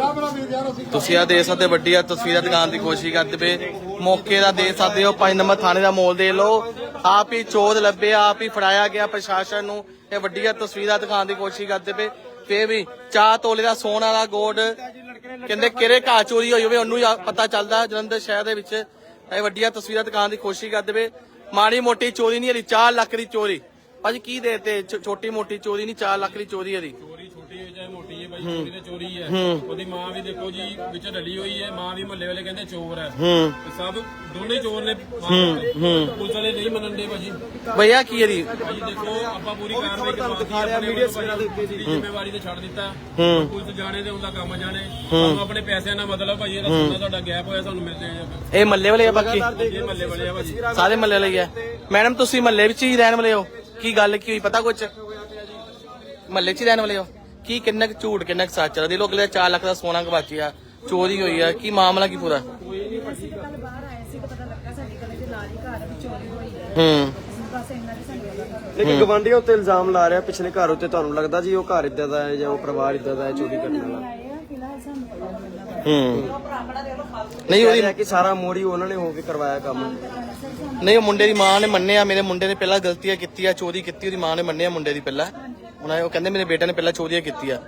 ਤੁਸੀਂ ਆ ਦੇ ਸਕਦੇ ਵੱਡੀ ਆ ਤਸਵੀਰਾਂ ਦਿਖਾਉਣ ਦੀ ਕੋਸ਼ਿਸ਼ ਕਰਦੇ ਪਏ। ਮੌਕੇ ਦਾ ਦੇ ਸਕਦੇ ਹੋ। 5 ਨੰਬਰ ਥਾਣੇ ਦਾ ਮੋਲ ਦੇ ਲਓ। ਆਪ ਹੀ ਚੋਰ ਲੱਭਿਆ ਆਪ ਹੀ ਫੜਾਇਆ ਗਿਆ ਪ੍ਰਸ਼ਾਸਨ ਨੂੰ। ਇਹ ਵੱਡੀਆਂ ਤਸਵੀਰਾਂ ਦਿਖਾਉਣ ਦੀ ਕੋਸ਼ਿਸ਼ ਕਰਦੇ ਪਏ। ਫੇਰ ਵੀ ਚਾਹ ਤੋਲੇ ਦਾ ਸੋਨ ਵਾਲਾ ਗੋਡ। ਕਹਿੰਦੇ ਕਿਹੜੇ ਘਰ ਚੋਰੀ ਹੋਈ ਹੋਵੇ, ਉਹਨੂੰ ਪਤਾ ਚੱਲਦਾ ਜਲੰਧਰ ਸ਼ਹਿਰ ਦੇ ਵਿੱਚ। ਇਹ ਵੱਡੀਆਂ ਤਸਵੀਰਾਂ ਦਿਖਾਉਣ ਦੀ ਕੋਸ਼ਿਸ਼ ਕਰ ਦੇਵੇ ਮਾੜੀ ਮੋਟੀ ਚੋਰੀ ਨਹੀਂ ਹਰੀ 4 ਲੱਖ ਦੀ ਚੋਰੀ। ਭਾਜੀ, ਕੀ ਦੇਤੇ? ਛੋਟੀ ਮੋਟੀ ਚੋਰੀ ਨਹੀਂ 4 ਲੱਖ ਦੀ ਚੋਰੀ ਹਲੀ ਚਾਹੇ ਮੋਟੀ ਹੈ ਬਾਈ ਚੋਰੀ ਤੇ ਚੋਰੀ ਹੈ। ਉਹਦੀ ਮਾਂ ਵੀ ਦੇਖੋ ਜੀ ਵਿੱਚ ਹੋਈ ਹੈ ਮਾਂ ਵੀ ਮਹੱਲੇ ਵਾਲੇ ਕਹਿੰਦੇ ਚੋਰ ਹੈ। ਹੂੰ। ਤੇ ਸਭ ਦੋਨੇ ਚੋਰ ਨੇ ਪੁਲਿਸ ਵਾਲੇ ਨਹੀਂ ਮੰਨਣਦੇ ਭਾਜੀ। ਭਈਆ ਕੀ ਹਲੀ ਭਾਜੀ ਦੇਖੋ ਆਪਾਂ ਪੂਰੀ ਕਾਰਵਾਈ ਕਰਵਾ ਰਿਹਾ ਮੀਡੀਆ ਸਕਰਾਂ ਦੇ ਉੱਤੇ ਦੀ ਜ਼ਿੰਮੇਵਾਰੀ ਤੇ ਛੱਡ ਦਿੱਤਾ। ਹੂੰ। ਪੁਲਿਸ ਜਾਣੇ ਤੇ ਉਹਦਾ ਕੰਮ ਜਾਣੇ। ਸਾਨੂੰ ਆਪਣੇ ਪੈਸਿਆਂ ਨਾਲ ਮਤਲਬ ਭਾਜੀ ਇਹਦਾ ਸੋਨਾ ਤੁਹਾਡਾ ਗੈਪ ਹੋਇਆ ਸਾਨੂੰ ਮਿਲ ਜਾਏਗਾ। ਇਹ ਮੱਲੇ ਵਾਲੇ ਆ ਬਾਕੀ? ਇਹ ਮਹੱਲੇ ਵਾਲੇ ਆ ਭਾਜੀ। ਸਾਰੇ ਮੱਲੇ ਵਾਲੇ ਹੀ ਆ। ਮੈਡਮ ਤੁਸੀਂ ਮੱਲੇ ਵਿੱਚ ਹੀ ਰਹਿਣ ਵਾਲੇ ਹੋ? ਕੀ ਗੱਲ ਕੀ ਹੋਈ? ਪਤਾ ਕੁਛ? ਮੱਲੇ 'ਚ ਹੀ ਰਹਿਣ ਵਾਲੇ ਹੋ? ਕੀ ਕਿੰਨਾ ਕੁ ਝੂਠ ਕਿੰਨਾ ਕੁ ਸੱਚ ਦੇ ਲੋਕ 4 ਲੱਖ ਦਾ ਸੋਨਾ ਗਵਾਚਿਆ ਚੋਰੀ ਹੋਈ ਆ ਕੀ ਮਾਮਲਾ ਕੀ ਪੂਰਾ? ਅਸੀਂ ਕੱਲ ਬਾਹਰ ਆਏ ਸੀ ਤਾਂ ਪਤਾ ਲੱਗਾ ਸਾਡੇ ਗਲੇ ਦੇ ਨਾਲ ਹੀ ਘਰ ਵਿੱਚ ਚੋਰੀ ਹੋਈ ਹੈ। ਹੂੰ ਬਸ ਇੰਨਾ ਹੀ ਸਾਨੂੰ ਪਤਾ ਲੱਗਾ ਲੇਕਿਨ ਗਵਾਂਢੀਆਂ ਉੱਤੇ ਇਲਜ਼ਾਮ ਲਾ ਰਿਹਾ ਪਿਛਲੇ ਘਰ ਉੱਤੇ ਤੁਹਾਨੂੰ ਲੱਗਦਾ ਜੀ ਉਹ ਘਰ ਇਦਾਂ ਦਾ ਹੈ ਜਾਂ ਉਹ ਪਰਿਵਾਰ ਇਦਾਂ ਦਾ ਹੈ ਚੋਰੀ ਕਰਨ ਵਾਲਾ? ਆਏ ਆ ਫਿਲਹਾਲ ਸਾਨੂੰ ਪਤਾ ਨਹੀਂ ਲੱਗਾ ਹੂੰ। ਨਹੀਂ ਉਹਦੀ ਹੈ ਕਿ ਸਾਰਾ ਮੋੜੀ ਉਹਨਾਂ ਨੇ ਹੋ ਕੇ ਕਰਵਾਇਆ ਕੰਮ। ਨਹੀਂ ਉਹ ਮੁੰਡੇ ਦੀ ਮਾਂ ਨੇ ਮੰਨਿਆ ਮੇਰੇ ਮੁੰਡੇ ਨੇ ਪਹਿਲਾਂ ਗਲਤੀਆਂ ਕੀਤੀਆਂ ਚੋਰੀ ਕੀਤੀ ਉਹਦੀ ਮਾਂ ਨੇ ਮੰਨਿਆ ਮੁੰਡੇ ਦੀ ਪਹਿਲਾਂ। ਉਹਨਾਂ ਉਹ ਕਹਿੰਦੇ ਮੇਰੇ ਬੇਟੇ ਨੇ ਪਹਿਲਾਂ ਚੋਰੀਆਂ ਕੀਤੀਆਂ।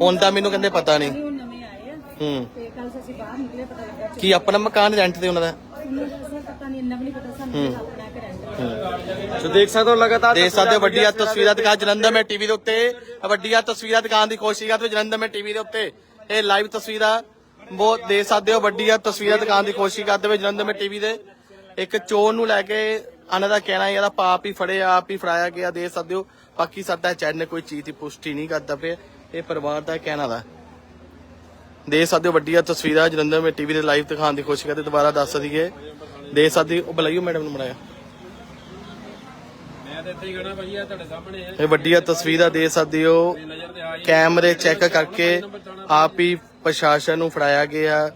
ਹੁਣ ਤਾਂ ਮੈਨੂੰ ਕਹਿੰਦੇ ਪਤਾ ਨਹੀਂ। ਹੁਣ ਨਵੇਂ ਆਏ ਆ। ਹੂੰ। ਤੇ ਕੱਲ ਅਸੀਂ ਬਾਹਰ ਨਿਕਲੇ ਪਤਾ ਲੱਗਾ ਕੀ ਆਪਣਾ ਮਕਾਨ ਰੈਂਟ ਤੇ ਉਹਨਾਂ ਦਾ? ਉਹਨਾਂ ਦਾ ਅਸਲ ਪਤਾ ਨਹੀਂ ਇੰਨਾ ਵੀ ਨਹੀਂ ਪਤਾ ਸਾਨੂੰ ਕਿ ਆਪਣਾ ਕਰੰਟ ਸੋ ਦੇਖ ਸਕਦੇ ਹੋ ਲਗਾਤਾਰ ਦੇਖ ਸਕਦੇ ਹੋ ਵੱਡੀਆਂ ਤਸਵੀਰਾਂ ਦਿਖਾ ਜਲੰਧਰ ਮੈਂ ਟੀਵੀ ਦੇ ਉੱਤੇ। ਵੱਡੀਆਂ ਤਸਵੀਰਾਂ ਦਿਖਾਉਣ ਦੀ ਕੋਸ਼ਿਸ਼ ਕਰਦੇ ਜਲੰਧਰ ਮੈਂ ਟੀਵੀ ਦੇ ਉੱਤੇ। ਇਹ ਲਾਈਵ ਤਸਵੀਰਾਂ। ਬਹੁਤ ਦੇ ਸਕਦੇ ਹੋ ਵੱਡੀਆਂ ਤਸਵੀਰਾਂ ਦਿਖਾਉਣ ਦੀ ਕੋਸ਼ਿਸ਼ ਕਰਦੇ ਹੋਏ ਜਲੰਧਰ ਮੈਂ ਟੀਵੀ ਦੇ। ਇੱਕ ਚੋਰ ਨੂੰ ਲੈ ਕੇ ਆਨੇ ਦਾ ਕਹਿਣਾ ਇਹਦਾ ਪਾਪ ਹੀ ਫੜਿਆ ਆਪ ਹੀ ਫੜਾਇਆ ਗਿਆ ਦੇ ਸਕਦੇ ਹੋ। ਬਾਕੀ ਸਾਡਾ ਚੈਨਲ ਕੋਈ ਚੀਜ਼ ਦੀ ਪੁਸ਼ਟੀ ਨਹੀਂ ਕਰਦਾ ਪਿਆ। ਇਹ ਪਰਿਵਾਰ ਦਾ ਕਹਿਣਾ ਦਾ ਦੇ ਸਕਦੇ ਹੋ ਵੱਡੀਆਂ ਤਸਵੀਰਾਂ ਜਲੰਧਰ ਮੈਂ ਟੀਵੀ ਦੇ ਲਾਈਵ ਦਿਖਾਉਣ ਦੀ ਕੋਸ਼ਿਸ਼ ਕਰਦੇ ਦੁਬਾਰਾ ਦੱਸ ਦਈਏ। ਦੇ ਸਕਦੇ ਉਹ ਬੁਲਾਈਓ ਮੈਡਮ ਨੂੰ ਬਣਾਇਆ ਇਹ ਵੱਡੀਆਂ ਤਸਵੀਰਾਂ ਦੇ ਸਕਦੇ ਹੀ। ਕੈਮਰੇ ਚੈੱਕ ਕਰਕੇ ਆਪ ਹੀ ਪ੍ਰਸ਼ਾਸਨ ਨੂੰ ਫੜਾਇਆ ਗਿਆ।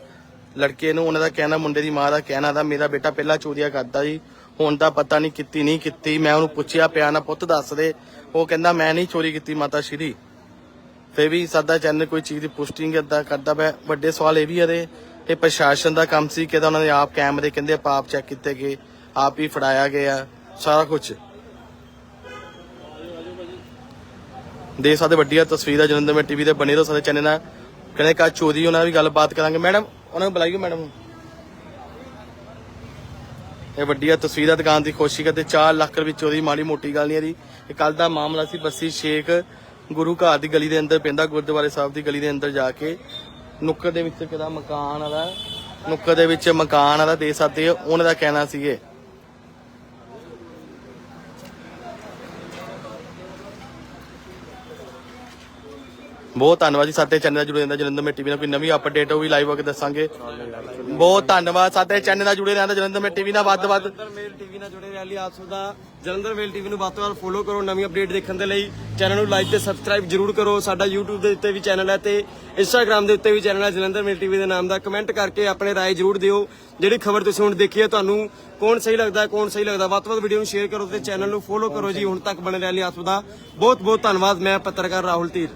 ਲੜਕੇ ਨੂੰ ਉਹਨਾਂ ਦਾ ਕਹਿਣਾ ਮੁੰਡੇ ਦੀ ਮਾਂ ਦਾ ਕਹਿਣਾ ਦਾ ਮੇਰਾ ਬੇਟਾ ਪਹਿਲਾਂ ਚੋਰੀਆਂ ਕਰਦਾ ਸੀ। ਹੁਣ ਤਾਂ ਪਤਾ ਨਹੀਂ ਕੀਤੀ ਨਹੀਂ ਕੀਤੀ, ਮੈਂ ਉਹਨੂੰ ਪੁੱਛਿਆ ਪਿਆ ਨਾ, ਪੁੱਤ ਦੱਸ ਦੇ। ਉਹ ਕਹਿੰਦਾ, ਮੈਂ ਨਹੀਂ ਚੋਰੀ ਕੀਤੀ ਮਾਤਾ ਸ਼੍ਰੀ। ਫੇ ਵੀ ਸਾਡਾ ਚੈਨਲ ਕੋਈ ਚੀਜ਼ ਦੀ ਪੁਸ਼ਟੀ ਨਹੀਂ ਕਰਦਾ ਪਿਆ। ਵੱਡੇ ਸਵਾਲ ਇਹ ਵੀ ਇਹਦੇ ਇਹ ਪ੍ਰਸ਼ਾਸਨ ਦਾ ਕੰਮ ਸੀ ਕਿ ਉਹਨਾਂ ਨੇ ਆਪ ਕੈਮਰੇ ਕਹਿੰਦੇ ਆਪਾਂ ਆਪ ਚੈੱਕ ਕੀਤੇ ਗਏ, ਆਪ ਹੀ ਫੜਾਇਆ ਗਿਆ, ਸਾਰਾ ਕੁਝ ਦੇ ਸਕਦੇ ਵੱਡੀਆਂ ਤਸਵੀਰਾਂ ਜਲੰਧਰ ਮੈਂ ਟੀਵੀ ਤੇ ਬਣੇ ਰਹੋ ਸਾਡੇ ਚੈਨਲ ਨਾਲ। ਕਹਿੰਦੇ ਕਾ ਚੋਰੀ, ਉਹਨਾਂ ਨਾਲ ਵੀ ਗੱਲਬਾਤ ਕਰਾਂਗੇ। ਮੈਡਮ, ਉਹਨਾਂ ਨੂੰ ਬੁਲਾਈਓ ਮੈਡਮ। ਨੂੰ ਇਹ ਵੱਡੀਆਂ ਤਸਵੀਰਾਂ ਦਿਖਾਉਣ ਦੀ ਕੋਸ਼ਿਸ਼ ਕਰਦੇ 4 ਲੱਖ ਰੁਪਏ ਚੋਰੀ ਮਾੜੀ ਮੋਟੀ ਗੱਲ ਨਹੀਂ ਇਹਦੀ ਇਹ ਕੱਲ ਦਾ ਮਾਮਲਾ ਸੀ ਬੱਸੀ ਸ਼ੇਖ ਗੁਰੂ ਘਰ ਦੀ ਗਲੀ ਦੇ ਅੰਦਰ ਪੈਂਦਾ ਗੁਰਦੁਆਰੇ ਸਾਹਿਬ ਦੀ ਗਲੀ ਦੇ ਅੰਦਰ ਜਾ ਕੇ। ਨੁੱਕਰ ਦੇ ਵਿੱਚ ਕਿਹਦਾ ਮਕਾਨ ਵਾਲਾ ਨੁੱਕਰ ਦੇ ਵਿੱਚ ਮਕਾਨ ਵਾਲਾ ਦੇ ਸਕਦੇ ਉਹਨਾਂ ਦਾ ਕਹਿਣਾ ਸੀ ਇਹ। ਬਹੁਤ ਧੰਨਵਾਦ ਜੀ, ਸਾਡੇ ਚੈਨਲ ਨਾਲ ਜੁੜੇ ਰਹਿੰਦਾ ਜਲੰਧਰ ਮੇ ਟੀਵੀ ਨਾਲ। ਕੋਈ ਨਵੀਂ ਅਪਡੇਟ ਹੋਈ ਲਾਈਵ ਹੋ ਕੇ ਦੱਸਾਂਗੇ। ਬਹੁਤ ਧੰਨਵਾਦ, ਸਾਡੇ ਚੈਨਲ ਨਾਲ ਜੁੜੇ ਰਹਿੰਦਾ ਜਲੰਧਰ ਮੇ ਟੀਵੀ ਨਾਲ, ਵੱਧ ਵੱਧ। ਜਲੰਧਰ ਮੇਲ ਟੀਵੀ ਨਾਲ ਜੁੜੇ ਰਹਿਣ ਲਈ ਆਪ ਸਭ ਦਾ ਜਲੰਧਰ ਮੇਲ ਟੀਵੀ ਨੂੰ ਵੱਧ ਤੋਂ ਵੱਧ ਫੋਲੋ ਕਰੋ, ਨਵੀਂ ਅਪਡੇਟ ਦੇਖਣ ਦੇ ਲਈ। ਚੈਨਲ ਨੂੰ ਲਾਈਕ ਤੇ ਸਬਸਕ੍ਰਾਈਬ ਜਰੂਰ ਕਰੋ। ਸਾਡਾ YouTube ਦੇ ਉੱਤੇ ਵੀ ਚੈਨਲ ਹੈ ਤੇ Instagram ਦੇ ਉੱਤੇ ਵੀ ਚੈਨਲ ਹੈ ਜਲੰਧਰ ਮੇਲ ਟੀਵੀ ਦੇ ਨਾਮ ਦਾ। ਕਮੈਂਟ ਕਰਕੇ ਆਪਣੇ ਰਾਏ ਜਰੂਰ ਦਿਓ। ਜਿਹੜੀ ਖਬਰ ਤੁਸੀਂ ਹੁਣ ਦੇਖੀ ਹੈ, ਤੁਹਾਨੂੰ ਕੌਣ ਸਹੀ ਲੱਗਦਾ ਹੈ ਕੌਣ ਸਹੀ ਲੱਗਦਾ, ਵੱਧ ਤੋਂ ਵੱਧ ਵੀਡੀਓ ਨੂੰ ਸ਼ੇਅਰ ਕਰੋ ਤੇ ਚੈਨਲ ਨੂੰ ਫੋਲੋ ਕਰੋ ਜੀ। ਹੁਣ ਤੱਕ ਬਣੇ ਰਹਿਣ ਲਈ ਆਪ ਸਭ ਦਾ ਬਹੁਤ ਬਹੁਤ ਧੰਨਵਾਦ। ਮੈਂ ਪੱਤਰਕਾਰ ਰਾਹੁਲ ਧੀਰ।